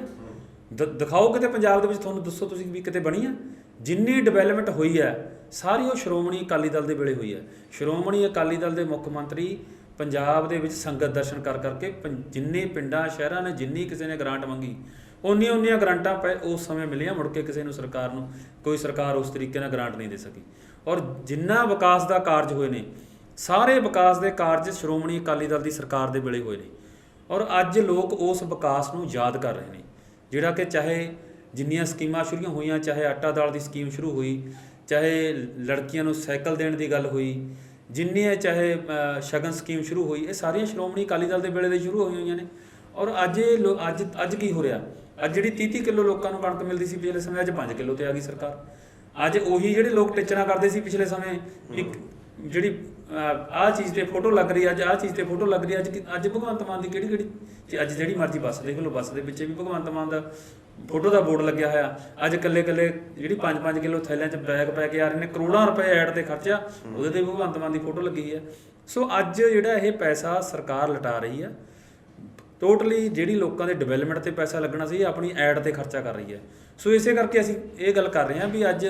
ਦਿਖਾਓ ਕਿਤੇ ਪੰਜਾਬ ਦੇ ਵਿੱਚ ਤੁਹਾਨੂੰ ਦੱਸੋ ਤੁਸੀਂ ਵੀ ਕਿਤੇ ਬਣੀ ਹੈ? ਜਿੰਨੀ ਡਿਵੈਲਪਮੈਂਟ ਹੋਈ ਹੈ ਸਾਰੀ ਉਹ ਸ਼੍ਰੋਮਣੀ ਅਕਾਲੀ ਦਲ ਦੇ ਵੇਲੇ ਹੋਈ ਹੈ। ਸ਼੍ਰੋਮਣੀ ਅਕਾਲੀ ਦਲ ਦੇ ਮੁੱਖ ਮੰਤਰੀ ਪੰਜਾਬ ਦੇ ਵਿੱਚ ਸੰਗਤ ਦਰਸ਼ਨ ਕਰ ਕਰਕੇ ਪੰ- ਜਿੰਨੇ ਪਿੰਡਾਂ, ਸ਼ਹਿਰਾਂ ਨੇ ਜਿੰਨੀ ਕਿਸੇ ਨੇ ਗ੍ਰਾਂਟ ਮੰਗੀ ਉਨੀਆਂ ਉਨੀਆਂ ਗ੍ਰਾਂਟਾਂ ਪੈ, ਉਸ ਸਮੇਂ ਮਿਲੀਆਂ, ਮੁੜ ਕੇ ਕਿਸੇ ਨੂੰ ਸਰਕਾਰ ਨੂੰ, ਕੋਈ ਸਰਕਾਰ ਉਸ ਤਰੀਕੇ ਨਾਲ ਗ੍ਰਾਂਟ ਨਹੀਂ ਦੇ ਸਕੀ। ਔਰ ਜਿੰਨਾ ਵਿਕਾਸ ਦਾ ਕਾਰਜ ਹੋਏ ਨੇ, ਸਾਰੇ ਵਿਕਾਸ ਦੇ ਕਾਰਜ ਸ਼੍ਰੋਮਣੀ ਅਕਾਲੀ ਦਲ ਦੀ ਸਰਕਾਰ ਦੇ ਵੇਲੇ ਹੋਏ ਨੇ। ਔਰ ਅੱਜ ਲੋਕ ਉਸ ਵਿਕਾਸ ਨੂੰ ਯਾਦ ਕਰ ਰਹੇ ਨੇ, ਜਿਹੜਾ ਕਿ ਚਾਹੇ ਜਿੰਨੀਆਂ ਸਕੀਮਾਂ ਸ਼ੁਰੂ ਹੋਈਆਂ, ਚਾਹੇ ਆਟਾ ਦਾਲ ਦੀ ਸਕੀਮ ਸ਼ੁਰੂ ਹੋਈ, ਚਾਹੇ ਲੜਕੀਆਂ ਨੂੰ ਸਾਈਕਲ ਦੇਣ ਦੀ ਗੱਲ ਹੋਈ ਜਿੰਨੇ ਚਾਹੇ ਸ਼ਗਨ ਸਕੀਮ ਸ਼ੁਰੂ ਹੋਈ, ਇਹ ਸਾਰੀਆਂ ਸ਼੍ਰੋਮਣੀ ਅਕਾਲੀ ਦਲ ਦੇ ਵੇਲੇ ਦੇ ਸ਼ੁਰੂ ਹੋਈਆਂ ਹੋਈਆਂ ਨੇ। ਔਰ ਅੱਜ ਇਹ ਅੱਜ ਅੱਜ ਕੀ ਹੋ ਰਿਹਾ? ਅੱਜ ਜਿਹੜੀ 30 30 ਕਿਲੋ ਲੋਕਾਂ ਨੂੰ ਕਣਕ ਮਿਲਦੀ ਸੀ ਪਿਛਲੇ ਸਮੇਂ, ਅੱਜ 5 ਕਿਲੋ ਤੇ ਆ ਗਈ ਸਰਕਾਰ। ਅੱਜ ਉਹੀ ਜਿਹੜੇ ਲੋਕ ਟਿਚਣਾ ਕਰਦੇ ਸੀ ਪਿਛਲੇ ਸਮੇਂ, ਇੱਕ ਜਿਹੜੀ ਆਹ ਚੀਜ਼ ਤੇ ਫੋਟੋ ਲੱਗ ਰਹੀ ਹੈ ਅੱਜ ਆਹ ਚੀਜ਼ ਤੇ ਫੋਟੋ ਲੱਗ ਰਹੀ ਹੈ ਅੱਜ ਅੱਜ ਭਗਵੰਤ ਮਾਨ ਦੀ ਕਿਹੜੀ ਕਿਹੜੀ ਅੱਜ ਜਿਹੜੀ ਮਰਜ਼ੀ ਬੱਸ ਦੇਖ ਲਓ, ਬੱਸ ਦੇ ਵਿੱਚ ਵੀ ਭਗਵੰਤ ਮਾਨ ਦਾ ਫੋਟੋ ਦਾ ਬੋਰਡ ਲੱਗਿਆ ਹੋਇਆ। ਅੱਜ ਕੱਲੇ ਕੱਲੇ ਜਿਹੜੀ 5-5 ਕਿਲੋ ਥੈਲਿਆਂ 'ਚ ਬੈਗ ਪੈ ਕੇ ਆ ਰਹੇ ਨੇ, ਕਰੋੜਾਂ ਰੁਪਏ ਐਡ ਤੇ ਖਰਚਿਆ। ਉਹਦੇ ਤੇ ਵੀ ਭਗਵੰਤ ਮਾਨ ਦੀ ਫੋਟੋ ਲੱਗੀ ਹੈ। ਸੋ ਅੱਜ ਜਿਹੜਾ ਇਹ ਪੈਸਾ ਸਰਕਾਰ ਲਟਾ ਰਹੀ ਹੈ, ਟੋਟਲੀ ਜਿਹੜੀ ਲੋਕਾਂ ਦੇ ਡਿਵੈਲਪਮੈਂਟ ਤੇ ਪੈਸਾ ਲੱਗਣਾ ਸੀ ਆਪਣੀ ਐਡ ਤੇ ਖਰਚਾ ਕਰ ਰਹੀ ਹੈ। ਸੋ ਇਸੇ ਕਰਕੇ ਅਸੀਂ ਇਹ ਗੱਲ ਕਰ ਰਹੇ ਹਾਂ ਵੀ ਅੱਜ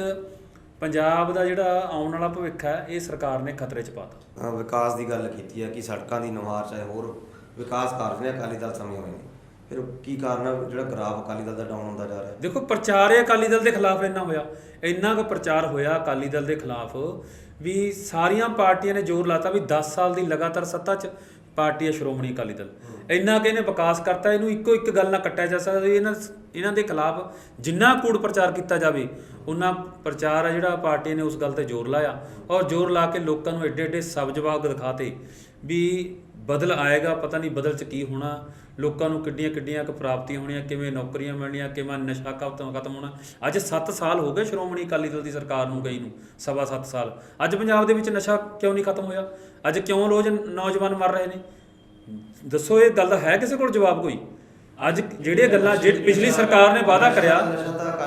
ਪੰਜਾਬ ਦਾ ਜਿਹੜਾ ਆਉਣ ਵਾਲਾ ਭਵਿੱਖ ਹੈ, ਇਹ ਸਰਕਾਰ ਨੇ ਖਤਰੇ 'ਚ ਪਾਤਾ। ਅਹ ਵਿਕਾਸ ਦੀ ਗੱਲ ਕੀਤੀ ਹੈ ਕਿ ਸੜਕਾਂ ਦੀ ਨੁਹਾਰ ਚਾਹੇ ਹੋਰ ਵਿਕਾਸ ਕਾਰਜ ਨੇ, ਅਕਾਲੀ ਦਲ ਸਮੇਂ ਹੋਏ ਨੇ। ਫਿਰ ਕੀ ਕਾਰਨ ਹੈ ਜਿਹੜਾ ਗ੍ਰਾਫ ਅਕਾਲੀ ਦਲ ਦਾ ਡਾਊਨ ਹੁੰਦਾ ਜਾ ਰਿਹਾ? ਦੇਖੋ ਪ੍ਰਚਾਰ ਇਹ ਅਕਾਲੀ ਦਲ ਦੇ ਖਿਲਾਫ ਇੰਨਾ ਹੋਇਆ। ਇੰਨਾ ਕੁ ਪ੍ਰਚਾਰ ਹੋਇਆ ਅਕਾਲੀ ਦਲ ਦੇ ਖਿਲਾਫ ਵੀ ਸਾਰੀਆਂ ਪਾਰਟੀਆਂ ਨੇ ਜ਼ੋਰ ਲਾਤਾ ਵੀ 10 ਸਾਲ ਦੀ ਲਗਾਤਾਰ ਸੱਤਾ 'ਚ ਪਾਰਟੀ ਹੈ ਸ਼੍ਰੋਮਣੀ ਅਕਾਲੀ ਦਲ। ਇੰਨਾ ਕਿ ਇਹਨੇ ਵਿਕਾਸ ਕਰਤਾ ਇਹਨੂੰ ਇੱਕੋ ਇੱਕ ਗੱਲ ਨਾਲ ਕੱਟਿਆ ਜਾ ਸਕਦਾ ਇਹਨਾਂ ਇਹਨਾਂ ਦੇ ਖਿਲਾਫ ਜਿੰਨਾ ਕੂੜ ਪ੍ਰਚਾਰ ਕੀਤਾ ਜਾਵੇ ਉਹਨਾਂ ਪ੍ਰਚਾਰ ਆ ਜਿਹੜਾ ਪਾਰਟੀ ਨੇ ਉਸ ਗੱਲ ਤੇ ਜ਼ੋਰ ਲਾਇਆ। ਔਰ ਜ਼ੋਰ ਲਾ ਕੇ ਲੋਕਾਂ ਨੂੰ ਐਡੇ ਐਡੇ ਸਬ ਜਵਾਬ ਦਿਖਾਤੇ ਵੀ ਬਦਲ ਆਏਗਾ, ਪਤਾ ਨਹੀਂ ਬਦਲ ਚ ਕੀ ਹੋਣਾ। ਲੋਕਾਂ ਨੂੰ ਕਿੱਡੀਆਂ ਕਿੱਡੀਆਂ ਕੁ ਪ੍ਰਾਪਤੀਆਂ ਹੋਣੀਆਂ, ਕਿਵੇਂ ਨੌਕਰੀਆਂ ਮਿਲਣੀਆਂ, ਕਿਵੇਂ ਨਸ਼ਾ ਖਤਮ ਖਤਮ ਹੋਣਾ। ਅੱਜ 7 ਸਾਲ ਹੋ ਗਏ ਸ਼੍ਰੋਮਣੀ ਅਕਾਲੀ ਦਲ ਦੀ ਸਰਕਾਰ ਨੂੰ ਗਈ ਨੂੰ, ਸਵਾ 7 ਸਾਲ। ਅੱਜ ਪੰਜਾਬ ਦੇ ਵਿੱਚ ਨਸ਼ਾ ਕਿਉਂ ਨਹੀਂ ਖਤਮ ਹੋਇਆ? ਅੱਜ ਕਿਉਂ ਰੋਜ਼ ਨੌਜਵਾਨ ਮਰ ਰਹੇ ਨੇ? ਦੱਸੋ, ਇਹ ਗੱਲ ਦਾ ਹੈ ਕਿਸੇ ਕੋਲ ਜਵਾਬ ਕੋਈ? ਅੱਜ ਜਿਹੜੀਆਂ ਗੱਲਾਂ, ਜਿਹੜੀ ਪਿਛਲੀ ਸਰਕਾਰ ਨੇ ਵਾਅਦਾ ਕਰਿਆ,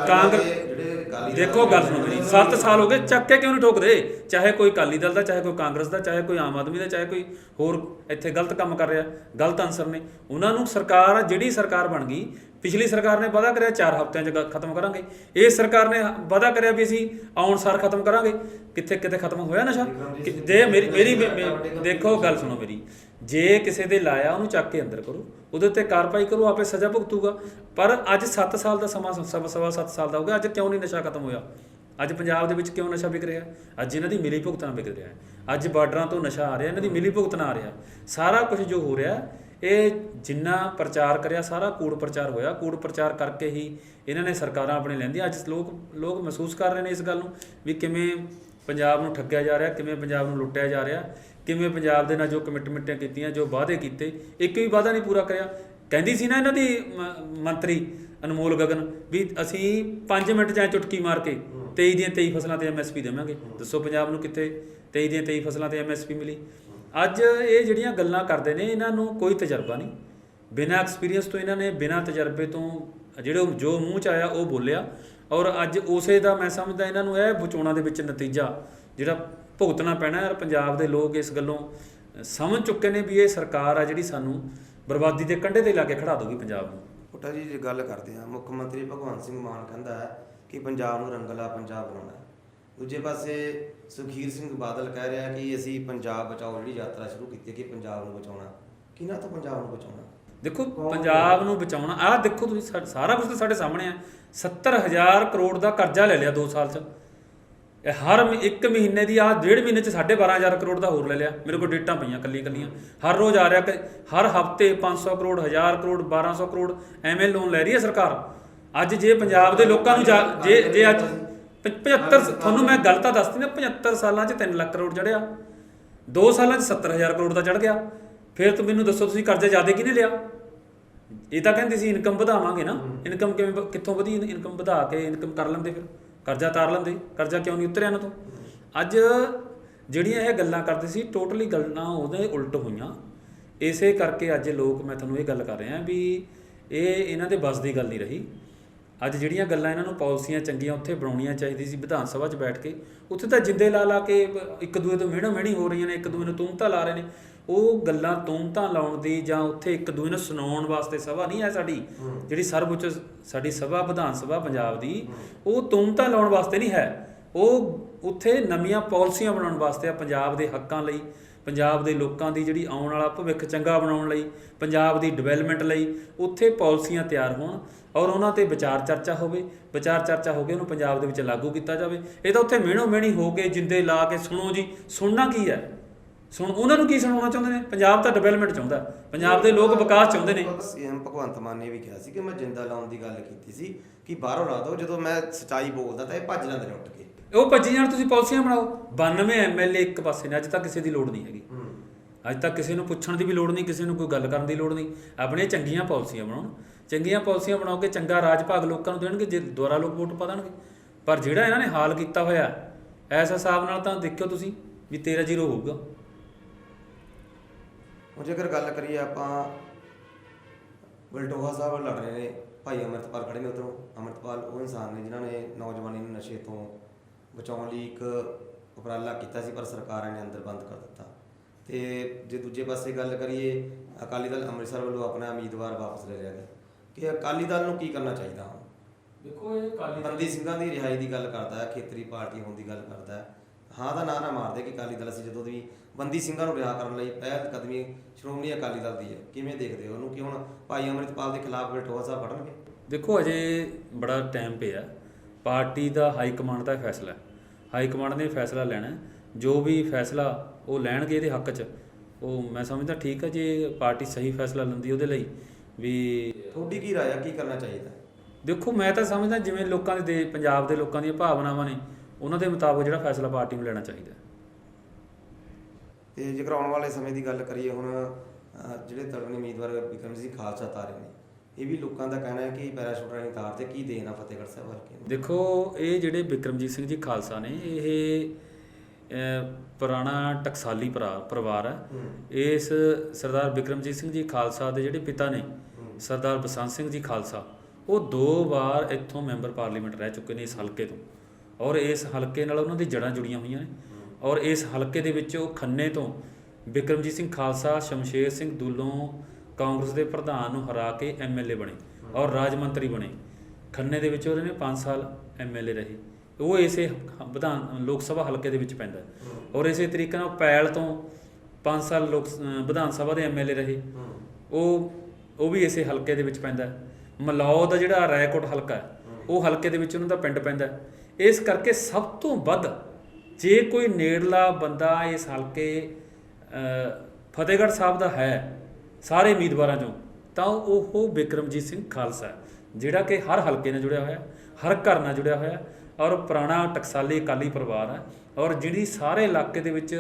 ਕਾਂਗਰਸ ਦੇਖੋ ਗੱਲ ਸੁਣੋ ਮੇਰੀ 7 ਸਾਲ ਹੋ ਗਏ ਚੱਕ ਕੇ ਕਿਉਂ ਨਹੀਂ ਠੋਕਦੇ? ਚਾਹੇ ਕੋਈ ਅਕਾਲੀ ਦਲ ਦਾ ਚਾਹੇ ਕੋਈ ਕਾਂਗਰਸ ਦਾ ਚਾਹੇ ਕੋਈ ਆਮ ਆਦਮੀ ਦਾ ਚਾਹੇ ਕੋਈ ਹੋਰ ਇੱਥੇ ਗਲਤ ਕੰਮ ਕਰ ਰਿਹਾ ਗਲਤ ਅਨਸਰ ਨੇ। ਉਹਨਾਂ ਨੂੰ ਸਰਕਾਰ ਜਿਹੜੀ ਸਰਕਾਰ ਬਣ ਗਈ ਪਿਛਲੀ ਸਰਕਾਰ ਨੇ ਵਾਅਦਾ ਕਰਿਆ 4 ਹਫ਼ਤਿਆਂ 'ਚ ਖਤਮ ਕਰਾਂਗੇ। ਇਹ ਸਰਕਾਰ ਨੇ ਵਾਅਦਾ ਕਰਿਆ ਵੀ ਅਸੀਂ ਆਉਣ ਸਾਰ ਖਤਮ ਕਰਾਂਗੇ। ਕਿੱਥੇ ਕਿਤੇ ਖਤਮ ਹੋਇਆ ਨਸ਼ਾ? ਜੇ ਮੇਰੀ ਮੇਰੀ ਦੇਖੋ ਗੱਲ ਸੁਣੋ ਮੇਰੀ। ਜੇ ਕਿਸੇ ਦੇ ਲਾਇਆ, ਉਹਨੂੰ ਚੱਕ ਕੇ ਅੰਦਰ ਕਰੋ। ਉਹਦੇ ਉੱਤੇ ਕਾਰਵਾਈ ਕਰੋ, ਆਪੇ ਸਜ਼ਾ ਭੁਗਤੂਗਾ। ਪਰ ਅੱਜ 7 ਸਾਲ ਦਾ ਸਮਾਂ, ਸਵਾ ਸਵਾ 7 ਸਾਲ ਦਾ ਹੋ ਗਿਆ, ਅੱਜ ਕਿਉਂ ਨਹੀਂ ਨਸ਼ਾ ਖਤਮ ਹੋਇਆ? ਅੱਜ ਪੰਜਾਬ ਦੇ ਵਿੱਚ ਕਿਉਂ ਨਸ਼ਾ ਵਿਕ ਰਿਹਾ? ਅੱਜ ਇਹਨਾਂ ਦੀ ਮਿਲੀ ਭੁਗਤਣਾ ਵਿਕ ਰਿਹਾ ਅੱਜ ਬਾਰਡਰਾਂ ਤੋਂ ਨਸ਼ਾ ਆ ਰਿਹਾ, ਇਹਨਾਂ ਦੀ ਮਿਲੀ ਭੁਗਤਣਾ ਆ ਰਿਹਾ ਸਾਰਾ ਕੁਝ ਜੋ ਹੋ ਰਿਹਾ, ਇਹ ਜਿੰਨਾ ਪ੍ਰਚਾਰ ਕਰਿਆ, ਸਾਰਾ ਕੂੜ ਪ੍ਰਚਾਰ ਹੋਇਆ। ਕੂੜ ਪ੍ਰਚਾਰ ਕਰਕੇ ਹੀ ਇਹਨਾਂ ਨੇ ਸਰਕਾਰਾਂ ਆਪਣੇ ਲੈਂਦੀਆਂ। ਅੱਜ ਲੋਕ ਲੋਕ ਮਹਿਸੂਸ ਕਰ ਰਹੇ ਨੇ ਇਸ ਗੱਲ ਨੂੰ ਵੀ ਕਿਵੇਂ ਪੰਜਾਬ ਨੂੰ ਠੱਗਿਆ ਜਾ ਰਿਹਾ, ਕਿਵੇਂ ਪੰਜਾਬ ਨੂੰ ਲੁੱਟਿਆ ਜਾ ਰਿਹਾ। ਕਿਵੇਂ ਪੰਜਾਬ ਦੇ ਨਾਲ ਜੋ ਕਮਿਟਮੈਂਟਾਂ ਕੀਤੀਆਂ, ਜੋ ਵਾਅਦੇ ਕੀਤੇ, ਇੱਕ ਵੀ ਵਾਅਦਾ ਨਹੀਂ ਪੂਰਾ ਕਰਿਆ। ਕਹਿੰਦੀ ਸੀ ਨਾ ਇਹਨਾਂ ਦੀ ਮ- ਮੰਤਰੀ ਅਨਮੋਲ ਗਗਨ ਵੀ ਅਸੀਂ 5 ਮਿੰਟ ਜਾਂ ਚੁਟਕੀ ਮਾਰ ਕੇ 23 ਦੀਆਂ 23 ਫਸਲਾਂ ਤੇ ਐਮਐਸਪੀ ਦੇਵਾਂਗੇ। ਦੱਸੋ ਪੰਜਾਬ ਨੂੰ ਕਿੱਥੇ 23 ਦੀਆਂ 23 ਫਸਲਾਂ ਤੇ ਐਮਐਸਪੀ ਮਿਲੀ? ਅੱਜ ਇਹ ਜਿਹੜੀਆਂ ਗੱਲਾਂ ਕਰਦੇ ਨੇ, ਇਹਨਾਂ ਨੂੰ ਕੋਈ ਤਜਰਬਾ ਨਹੀਂ। ਬਿਨਾਂ ਐਕਸਪੀਰੀਅੰਸ ਤੋਂ ਇਹਨਾਂ ਨੇ, ਬਿਨਾਂ ਤਜਰਬੇ ਤੋਂ ਜਿਹੜੇ ਜੋ ਮੂੰਹ ਚ ਆਇਆ ਉਹ ਬੋਲਿਆ। ਔਰ ਅੱਜ ਉਸੇ ਦਾ ਮੈਂ ਸਮਝਦਾ ਇਹਨਾਂ ਨੂੰ ਇਹ ਵਿਚੋਣਾਂ ਦੇ ਵਿੱਚ ਨਤੀਜਾ ਜਿਹੜਾ ਭੁਗਤਣਾ ਪੈਣਾ ਹੈ ਪੰਜਾਬ ਦੇ ਲੋਕ ਇਸ ਗੱਲੋਂ ਸਮਝ ਚੁੱਕੇ ਨੇ ਵੀ ਇਹ ਸਰਕਾਰ ਆ ਜਿਹੜੀ ਸਾਨੂੰ ਬਰਬਾਦੀ ਦੇ ਕੰਢੇ ਤੇ ਲਾ ਕੇ ਖੜਾ ਦੂਗੀ ਪੰਜਾਬ ਨੂੰ। ਪੁੱਟਾ ਜੀ ਜੇ ਗੱਲ ਕਰਦੇ ਆ ਮੁੱਖ ਮੰਤਰੀ ਭਗਵੰਤ ਸਿੰਘ ਮਾਨ ਕਹਿੰਦਾ ਹੈ ਕਿ ਪੰਜਾਬ ਨੂੰ ਰੰਗਲਾ ਪੰਜਾਬ ਬਣਾਉਣਾ ਹੈ। ਦੂਜੇ ਪਾਸੇ ਸੁਖੀਰ ਸਿੰਘ ਬਾਦਲ ਕਹਿ ਰਿਹਾ ਕਿ ਅਸੀਂ ਪੰਜਾਬ ਬਚਾਓ ਜਿਹੜੀ ਯਾਤਰਾ ਸ਼ੁਰੂ ਕੀਤੀ ਕਿ ਪੰਜਾਬ ਨੂੰ ਬਚਾਉਣਾ। ਕਿਹਨਾਂ ਤੋਂ ਪੰਜਾਬ ਨੂੰ ਬਚਾਉਣਾ? ਦੇਖੋ ਪੰਜਾਬ ਨੂੰ ਬਚਾਉਣਾ ਆਹ ਦੇਖੋ ਤੁਸੀਂ ਸਾਰਾ ਕੁਝ ਤਾਂ ਸਾਡੇ ਸਾਹਮਣੇ ਆ। 70000 ਕਰੋੜ ਦਾ ਕਰਜ਼ਾ ਲੈ ਲਿਆ 2 ਸਾਲ 'ਚ। ਹਰ ਇੱਕ ਮਹੀਨੇ ਦੀ ਆ ਡੇਢ ਮਹੀਨੇ ਚ 12500 ਕਰੋੜ ਦਾ ਹੋਰ ਲੈ ਲਿਆ। ਮੇਰੇ ਕੋਲ ਡੇਟਾਂ ਪਈਆਂ ਕੱਲੀਆਂ ਕੱਲੀਆਂ। ਹਰ ਰੋਜ਼ ਆ ਰਿਹਾ ਕਿ ਹਰ ਹਫ਼ਤੇ 500 ਕਰੋੜ 1000 ਕਰੋੜ 1200 ਕਰੋੜ ਐਵੇਂ ਲੋਨ ਲੈ ਰਹੀ ਹੈ ਸਰਕਾਰ। ਅੱਜ ਜੇ ਪੰਜਾਬ ਦੇ ਲੋਕਾਂ ਨੂੰ ਜਾ- ਜੇ ਅੱਜ 75 ਤੁਹਾਨੂੰ ਮੈਂ ਗੱਲ ਤਾਂ ਦੱਸਦੀ ਨਾ 75 ਸਾਲਾਂ 'ਚ 3 ਲੱਖ ਕਰੋੜ ਚੜਿਆ। 2 ਸਾਲਾਂ 'ਚ 70000 ਕਰੋੜ ਦਾ ਚੜ ਗਿਆ। ਫਿਰ ਤੁਸੀਂ ਮੈਨੂੰ ਦੱਸੋ ਤੁਸੀਂ ਕਰਜ਼ਾ ਜ਼ਿਆਦਾ ਕਿਹਨੇ ਲਿਆ? ਇਹ ਤਾਂ ਕਹਿੰਦੇ ਸੀ ਇਨਕਮ ਵਧਾਵਾਂਗੇ ਨਾ। ਇਨਕਮ ਕਿਵੇਂ ਕਿੱਥੋਂ ਵਧੀ ਇਨਕਮ ਵਧਾ ਕੇ ਇਨਕਮ ਕਰ ਲੈਂਦੇ ਫਿਰ। ਕਰਜ਼ਾ ਤਾਰ ਲੈਂਦੇ, ਕਰਜ਼ਾ ਕਿਉਂ ਨਹੀਂ ਉਤਰਿਆ ਇਹਨਾਂ ਤੋਂ? ਅੱਜ ਜਿਹੜੀਆਂ ਇਹ ਗੱਲਾਂ ਕਰਦੇ ਸੀ, ਟੋਟਲੀ ਗੱਲਾਂ ਉਹਦੇ ਉਲਟ ਹੋਈਆਂ। ਇਸੇ ਕਰਕੇ ਅੱਜ ਲੋਕ, ਮੈਂ ਤੁਹਾਨੂੰ ਇਹ ਗੱਲ ਕਰ ਰਿਹਾ ਵੀ ਇਹ ਇਹਨਾਂ ਦੇ ਬਸ ਦੀ ਗੱਲ ਨਹੀਂ ਰਹੀ। ਅੱਜ ਜਿਹੜੀਆਂ ਗੱਲਾਂ ਇਹਨਾਂ ਨੂੰ ਪਾਲਿਸੀਆਂ ਚੰਗੀਆਂ ਉੱਥੇ ਬਣਾਉਣੀਆਂ ਚਾਹੀਦੀ ਸੀ, ਵਿਧਾਨ ਸਭਾ 'ਚ ਬੈਠ ਕੇ, ਉੱਥੇ ਤਾਂ ਜਿੰਦੇ ਲਾ ਲਾ ਕੇ ਇੱਕ ਦੂਏ ਤੋਂ ਮਿਹਣੋ ਮਿਹਣੀ ਹੋ ਰਹੀਆਂ ਨੇ ਇੱਕ ਦੂਏ ਨੂੰ ਤੂਮਤਾ ਲਾ ਰਹੇ ਨੇ। ਉਹ ਗੱਲਾਂ ਤੂਮਤਾ ਲਾਉਣ ਦੀ ਜਾਂ ਉੱਥੇ ਇੱਕ ਦੂਏ ਨੂੰ ਸੁਣਾਉਣ ਵਾਸਤੇ ਸਭਾ ਨਹੀਂ ਹੈ ਸਾਡੀ। ਜਿਹੜੀ ਸਰਵਉੱਚ ਸਾਡੀ ਸਭਾ ਵਿਧਾਨ ਸਭਾ ਪੰਜਾਬ ਦੀ ਉਹ ਤੂਮਤਾ ਲਾਉਣ ਵਾਸਤੇ ਨਹੀਂ ਹੈ। ਉਹ ਉੱਥੇ ਨਵੀਆਂ ਪਾਲਿਸੀਆਂ ਬਣਾਉਣ ਵਾਸਤੇ ਆ ਪੰਜਾਬ ਦੇ ਹੱਕਾਂ ਲਈ ਪੰਜਾਬ ਦੇ ਲੋਕਾਂ ਦੀ ਜਿਹੜੀ ਆਉਣ ਵਾਲਾ ਭਵਿੱਖ ਚੰਗਾ ਬਣਾਉਣ ਲਈ ਪੰਜਾਬ ਦੀ ਡਿਵੈਲਪਮੈਂਟ ਲਈ ਉੱਥੇ ਪਾਲਿਸੀਆਂ ਤਿਆਰ ਹੋਣ ਔਰ ਉਹਨਾਂ ਤੇ ਵਿਚਾਰ ਚਰਚਾ ਹੋਵੇ ਵਿਚਾਰ ਚਰਚਾ ਹੋ ਕੇ ਉਹਨੂੰ ਪੰਜਾਬ ਦੇ ਵਿੱਚ ਲਾਗੂ ਕੀਤਾ ਜਾਵੇ। ਇਹ ਤਾਂ ਉੱਥੇ ਮਿਹਣੋ ਮਿਹਣੀ ਹੋ ਕੇ ਜਿੰਦੇ ਲਾ ਕੇ ਸੁਣੋ ਜੀ ਸੁਣਨਾ ਕੀ ਹੈ? ਸੁਣ ਉਹਨਾਂ ਨੂੰ ਕੀ ਸੁਣਾਉਣਾ ਚਾਹੁੰਦੇ ਨੇ? ਪੰਜਾਬ ਤਾਂ ਡਿਵੈਲਪਮੈਂਟ ਚਾਹੁੰਦਾ। ਪੰਜਾਬ ਦੇ ਲੋਕ ਵਿਕਾਸ ਚਾਹੁੰਦੇ ਨੇ। ਸੀਐਮ ਭਗਵੰਤ ਮਾਨ ਨੇ ਵੀ ਕਿਹਾ ਸੀ ਕਿ ਮੈਂ ਜਿੰਦਾ ਲਾਉਣ ਦੀ ਗੱਲ ਕੀਤੀ ਸੀ ਕਿ ਬਾਹਰੋਂ ਲਾ ਦਿਓ ਜਦੋਂ ਮੈਂ ਸੱਚਾਈ ਬੋਲਦਾ ਤਾਂ ਇਹ ਭੱਜ ਜਾਂਦੇ ਨੇ ਉੱਠ ਕੇ। ਉਹ ਭੱਜੀ ਜਾਣ ਤੁਸੀਂ ਪਾਲਿਸੀਆਂ ਬਣਾਓ। 92 ਐਮਐਲਏ ਇੱਕ ਪਾਸੇ ਨੇ ਅੱਜ ਤੱਕ ਕਿਸੇ ਦੀ ਲੋੜ ਨਹੀਂ ਹੈਗੀ। ਅੱਜ ਤੱਕ ਕਿਸੇ ਨੂੰ ਪੁੱਛਣ ਦੀ ਵੀ ਲੋੜ ਨਹੀਂ ਕਿਸੇ ਨੂੰ ਕੋਈ ਗੱਲ ਕਰਨ ਦੀ ਲੋੜ ਨਹੀਂ। ਆਪਣੀਆਂ ਚੰਗੀਆਂ ਪਾਲਿਸੀਆਂ ਬਣਾਉਣ। ਚੰਗੀਆਂ ਪਾਲਿਸੀਆਂ ਬਣਾਓ ਕੇ ਚੰਗਾ ਰਾਜ ਭਾਗ ਲੋਕਾਂ ਨੂੰ ਦੇਣਗੇ ਜੇ ਦੁਆਰਾ ਲੋਕ ਵੋਟ ਪਾ ਦੇਣਗੇ। ਪਰ ਜਿਹੜਾ ਇਹਨਾਂ ਨੇ ਹਾਲ ਕੀਤਾ ਹੋਇਆ ਐਸ ਹਿਸਾਬ ਨਾਲ ਤਾਂ ਦੇਖਿਓ ਤੁਸੀਂ ਵੀ 13 ਜ਼ੀਰੋ ਹੋਊਗਾ। ਹੁਣ ਜੇਕਰ ਗੱਲ ਕਰੀਏ ਆਪਾਂ ਬਲਟੋਹਾ ਸਾਹਿਬ ਲੜ ਰਹੇ ਨੇ ਭਾਈ ਅਮਰਤਪਾਲ ਖੜੇ ਨੇ ਉਧਰੋਂ। ਅਮਰਤਪਾਲ ਉਹ ਇਨਸਾਨ ਨੇ ਜਿਨ੍ਹਾਂ ਨੇ ਨੌਜਵਾਨੀ ਨੂੰ ਨਸ਼ੇ ਤੋਂ ਬਚਾਉਣ ਲਈ ਇੱਕ ਉਪਰਾਲਾ ਕੀਤਾ ਸੀ ਪਰ ਸਰਕਾਰਾਂ ਨੇ ਅੰਦਰ ਬੰਦ ਕਰ ਦਿੱਤਾ। ਤੇ ਜੇ ਦੂਜੇ ਪਾਸੇ ਗੱਲ ਕਰੀਏ ਅਕਾਲੀ ਦਲ ਅੰਮ੍ਰਿਤਸਰ ਵੱਲੋਂ ਆਪਣਾ ਉਮੀਦਵਾਰ ਵਾਪਸ ਲੈ ਲਿਆ ਗਿਆ। ਕਿ ਅਕਾਲੀ ਦਲ ਨੂੰ ਕੀ ਕਰਨਾ ਚਾਹੀਦਾ ਹੁਣ? ਦੇਖੋ ਇਹ ਕਾਲੀ ਬੰਦੀ ਸਿੰਘਾਂ ਦੀ ਰਿਹਾਈ ਦੀ ਗੱਲ ਕਰਦਾ ਹੈ ਖੇਤਰੀ ਪਾਰਟੀ ਹੋਣ ਦੀ ਗੱਲ ਕਰਦਾ। ਹੈ ਹਾਂ ਦਾ ਨਾਂ ਨਾ ਮਾਰਦੇ ਕਿ ਅਕਾਲੀ ਦਲ ਸੀ ਜਦੋਂ ਦੀ ਬੰਦੀ ਸਿੰਘਾਂ ਨੂੰ ਰਿਹਾ ਕਰਨ ਲਈ ਪਹਿਲ ਕਦਮੀ ਸ਼੍ਰੋਮਣੀ ਅਕਾਲੀ ਦਲ ਦੀ ਹੈ। ਕਿਵੇਂ ਦੇਖਦੇ ਹੋ ਉਹਨੂੰ? ਕਿ ਹੁਣ ਭਾਈ ਅੰਮ੍ਰਿਤਪਾਲ ਦੇ ਖਿਲਾਫ ਬਲਟੋਹਾ ਸਾਹਿਬ ਫੜਨਗੇ? ਦੇਖੋ ਅਜੇ ਬੜਾ ਟਾਈਮ ਪਿਆ ਪਾਰਟੀ ਦਾ ਹਾਈ ਕਮਾਂਡ ਦਾ ਫੈਸਲਾ ਹਾਈ ਕਮਾਂਡ ਨੇ ਫੈਸਲਾ ਲੈਣਾ। ਜੋ ਵੀ ਫੈਸਲਾ ਉਹ ਲੈਣਗੇ ਇਹਦੇ ਹੱਕ 'ਚ। ਉਹ ਮੈਂ ਸਮਝਦਾ ਠੀਕ ਹੈ ਜੇ ਪਾਰਟੀ ਸਹੀ ਫੈਸਲਾ ਲੈਂਦੀ ਉਹਦੇ ਲਈ ਵੀ ਤੁਹਾਡੀ ਕੀ ਰਾਏ ਕੀ ਕਰਨਾ ਚਾਹੀਦਾ? ਦੇਖੋ ਮੈਂ ਤਾਂ ਸਮਝਦਾ ਜਿਵੇਂ ਲੋਕਾਂ ਦੇ ਪੰਜਾਬ ਦੇ ਲੋਕਾਂ ਦੀਆਂ ਭਾਵਨਾਵਾਂ ਨੇ ਉਹਨਾਂ ਦੇ ਮੁਤਾਬਕ ਜਿਹੜਾ ਫੈਸਲਾ ਪਾਰਟੀ ਨੂੰ ਲੈਣਾ ਚਾਹੀਦਾ। ਤੇ ਜੇਕਰ ਆਉਣ ਵਾਲੇ ਸਮੇਂ ਦੀ ਗੱਲ ਕਰੀਏ ਹੁਣ ਜਿਹੜੇ ਤੜਨੇ ਉਮੀਦਵਾਰ ਵਿਕਰਮ ਸਿੰਘ ਖਾਲਸਾ ਤਾਰੇ ਨੇ ਇਹ ਵੀ ਲੋਕਾਂ ਦਾ ਕਹਿਣਾ ਹੈ ਕਿ ਪੈਰਾਸ਼ੂਟ ਰਾਹੀਂ ਤਾਰ ਤੇ ਕੀ ਦੇਣਾ ਫਤਿਹਗੜ੍ਹ ਸਾਹਿਬ ਹਲਕੇ ਨੂੰ? ਦੇਖੋ ਇਹ ਜਿਹੜੇ ਬਿਕਰਮਜੀਤ ਸਿੰਘ ਜੀ ਖਾਲਸਾ ਨੇ ਇਹ ਪੁਰਾਣਾ ਟਕਸਾਲੀ ਭਰਾ ਪਰਿਵਾਰ ਹੈ। ਇਸ ਸਰਦਾਰ ਬਿਕਰਮਜੀਤ ਸਿੰਘ ਜੀ ਖਾਲਸਾ ਦੇ ਜਿਹੜੇ ਪਿਤਾ ਨੇ ਸਰਦਾਰ ਬਸੰਤ ਸਿੰਘ ਜੀ ਖਾਲਸਾ ਉਹ ਦੋ ਵਾਰ ਇੱਥੋਂ ਮੈਂਬਰ ਪਾਰਲੀਮੈਂਟ ਰਹਿ ਚੁੱਕੇ ਨੇ ਇਸ ਹਲਕੇ ਤੋਂ। ਔਰ ਇਸ ਹਲਕੇ ਨਾਲ ਉਹਨਾਂ ਦੀ ਜੜ੍ਹਾਂ ਜੁੜੀਆਂ ਹੋਈਆਂ ਨੇ। ਔਰ ਇਸ ਹਲਕੇ ਦੇ ਵਿੱਚ ਉਹ ਖੰਨੇ ਤੋਂ ਬਿਕਰਮਜੀਤ ਸਿੰਘ ਖਾਲਸਾ, ਸ਼ਮਸ਼ੇਰ ਸਿੰਘ ਦੁੱਲੋਂ ਕਾਂਗਰਸ ਦੇ ਪ੍ਰਧਾਨ ਨੂੰ ਹਰਾ ਕੇ ਐਮਐਲਏ ਬਣੇ ਔਰ ਰਾਜ ਮੰਤਰੀ ਬਣੇ। ਖੰਨੇ ਦੇ ਵਿੱਚ ਉਹਨੇ 5 ਸਾਲ ਐਮਐਲਏ ਰਹੇ। ਉਹ ਇਸੇ ਵਿਧਾਨ ਲੋਕ ਸਭਾ ਹਲਕੇ ਦੇ ਵਿੱਚ ਪੈਂਦਾ। ਔਰ ਇਸੇ ਤਰੀਕੇ ਨਾਲ ਪੈਲ ਤੋਂ 5 ਸਾਲ ਲੋਕ ਵਿਧਾਨ ਸਭਾ ਦੇ ਐਮਐਲਏ ਰਹੇ। ਉਹ ਉਹ ਵੀ ਇਸੇ ਹਲਕੇ ਦੇ ਵਿੱਚ ਪੈਂਦਾ। ਹੈ। ਦਾ ਜਿਹੜਾ ਰਾਏਕੋਟ ਹਲਕਾ ਉਹ ਹਲਕੇ ਦੇ ਵਿੱਚ ਉਹਨਾਂ ਦਾ ਪਿੰਡ ਪੈਂਦਾ। ਇਸ ਕਰਕੇ ਸਭ ਤੋਂ ਵੱਧ ਜੇ ਕੋਈ ਨੇੜਲਾ ਬੰਦਾ ਇਸ ਹਲਕੇ ਫਤਿਹਗੜ੍ਹ ਸਾਹਿਬ ਦਾ ਹੈ ਸਾਰੇ ਉਮੀਦਵਾਰਾਂ ਚੋਂ ਤਾਂ ਉਹ ਬਿਕਰਮਜੀਤ ਸਿੰਘ ਖਾਲਸਾ ਜਿਹੜਾ ਕਿ ਹਰ ਹਲਕੇ ਨਾਲ ਜੁੜਿਆ ਹੋਇਆ ਹਰ ਘਰ ਨਾਲ ਜੁੜਿਆ ਹੋਇਆ ਔਰ ਪੁਰਾਣਾ ਟਕਸਾਲੀ ਅਕਾਲੀ ਪਰਿਵਾਰ ਹੈ ਔਰ ਜਿਹੜੀ ਸਾਰੇ ਇਲਾਕੇ ਦੇ ਵਿੱਚ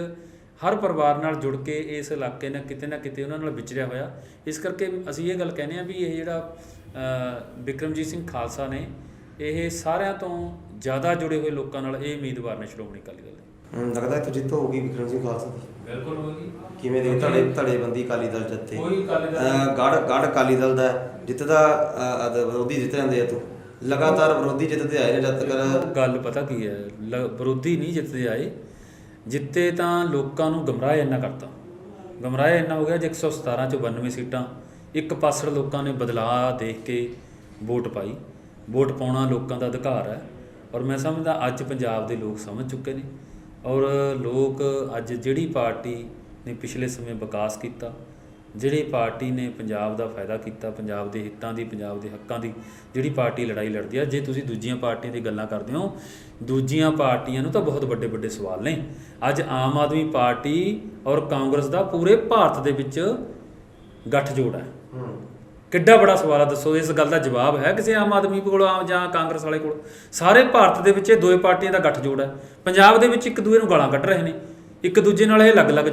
ਹਰ ਪਰਿਵਾਰ ਨਾਲ ਜੁੜ ਕੇ ਇਸ ਇਲਾਕੇ ਨਾਲ ਕਿਤੇ ਨਾ ਕਿਤੇ ਉਹਨਾਂ ਨਾਲ ਵਿਚਰਿਆ ਹੋਇਆ ਇਸ ਕਰਕੇ ਅਸੀਂ ਇਹ ਗੱਲ ਕਹਿੰਦੇ ਆ ਵੀ ਇਹ ਜਿਹੜਾ ਅਹ, ਬਿਕਰਮਜੀਤ ਸਿੰਘ ਖਾਲਸਾ ਨੇ ਇਹ ਸਾਰਿਆਂ ਤੋਂ ਜ਼ਿਆਦਾ ਜੁੜੇ ਹੋਏ ਲੋਕਾਂ ਨਾਲ ਇਹ ਉਮੀਦਵਾਰ ਨੇ ਸ਼੍ਰੋਮਣੀ ਅਕਾਲੀ ਦਲ ਦੇ। ਹੁਣ ਲੱਗਦਾ ਇੱਥੋਂ ਜਿੱਤ ਹੋਊਗੀ ਵਿਕਰਮ ਸਿੰਘ ਖਾਲਸਾ ਦੀ। ਬਿਲਕੁਲ ਹੋਗੀ ਕਿਵੇਂ ਦੇ ਧੜੇ ਧੜੇਬੰਦੀ ਅਕਾਲੀ ਦਲ ਜੱਥੇ ਕੋਈ ਅਕਾਲੀ ਦਲ ਗੜ ਗੜ ਅਕਾਲੀ ਦਲ ਦਾ ਜਿੱਤਦਾ ਵਿਰੋਧੀ ਜਿੱਤ ਜਾਂਦੇ ਆ ਤੂੰ। ਲਗਾਤਾਰ ਵਿਰੋਧੀ ਜਿੱਤਦੇ ਆਏ ਨੇ ਜਦ ਤੱਕ। ਗੱਲ ਪਤਾ ਕੀ ਹੈ ਲ- ਵਿਰੋਧੀ ਨਹੀਂ ਜਿੱਤਦੇ ਆਏ। ਜਿੱਤੇ ਤਾਂ ਲੋਕਾਂ ਨੂੰ ਗਮਰਾਹ ਇੰਨਾ ਕਰਤਾ। ਗਮਰਾਹ ਇੰਨਾ ਹੋ ਗਿਆ ਜੇ 117 ਚੋਂ 92 ਸੀਟਾਂ ਇੱਕ ਪਾਸੜ ਲੋਕਾਂ ਨੇ ਬਦਲਾਅ ਦੇਖ ਕੇ ਵੋਟ ਪਾਈ। ਵੋਟ ਪਾਉਣਾ ਲੋਕਾਂ ਦਾ ਅਧਿਕਾਰ ਹੈ। ਔਰ ਮੈਂ ਸਮਝਦਾ ਅੱਜ ਪੰਜਾਬ ਦੇ ਲੋਕ ਸਮਝ ਚੁੱਕੇ ਨੇ। ਔਰ ਲੋਕ ਅੱਜ ਜਿਹੜੀ ਪਾਰਟੀ ਨੇ ਪਿਛਲੇ ਸਮੇਂ ਵਿਕਾਸ ਕੀਤਾ, ਜਿਹੜੀ ਪਾਰਟੀ ਨੇ ਪੰਜਾਬ ਦਾ ਫਾਇਦਾ ਕੀਤਾ, ਪੰਜਾਬ ਦੇ ਹਿੱਤਾਂ ਦੀ, ਪੰਜਾਬ ਦੇ ਹੱਕਾਂ ਦੀ, ਜਿਹੜੀ ਪਾਰਟੀ ਲੜਾਈ ਲੜਦੀ ਆ, ਜੇ ਤੁਸੀਂ ਦੂਜੀਆਂ ਪਾਰਟੀਆਂ ਦੀ ਗੱਲਾਂ ਕਰਦੇ ਹੋ, ਦੂਜੀਆਂ ਪਾਰਟੀਆਂ ਨੂੰ ਤਾਂ ਬਹੁਤ ਵੱਡੇ ਵੱਡੇ ਸਵਾਲ ਨੇ। ਅੱਜ ਆਮ ਆਦਮੀ ਪਾਰਟੀ ਔਰ ਕਾਂਗਰਸ ਦਾ ਪੂਰੇ ਭਾਰਤ ਦੇ ਵਿੱਚ ਗੱਠਜੋੜ ਹੈ। ਕਿੱਡਾ ਬੜਾ ਸਵਾਲ ਆ ਦੱਸੋ ਇਸ ਗੱਲ ਦਾ ਜਵਾਬ ਹੈ ਕਿਸੇ ਆਮ ਆਦਮੀ ਕੋਲ ਆ ਜਾਂ ਕਾਂਗਰਸ ਵਾਲੇ ਕੋਲ? ਸਾਰੇ ਭਾਰਤ ਦੇ ਵਿੱਚ ਇਹ ਦੋਏ ਪਾਰਟੀਆਂ ਦਾ ਗੱਠਜੋੜ ਹੈ। ਪੰਜਾਬ ਦੇ ਵਿੱਚ ਇੱਕ ਦੂਏ ਨੂੰ ਗਾਲਾਂ ਕੱਢ ਰਹੇ ਨੇ। ਇੱਕ ਦੂਜੇ ਨਾਲ ਇਹ ਅਲੱਗ-ਅਲੱਗ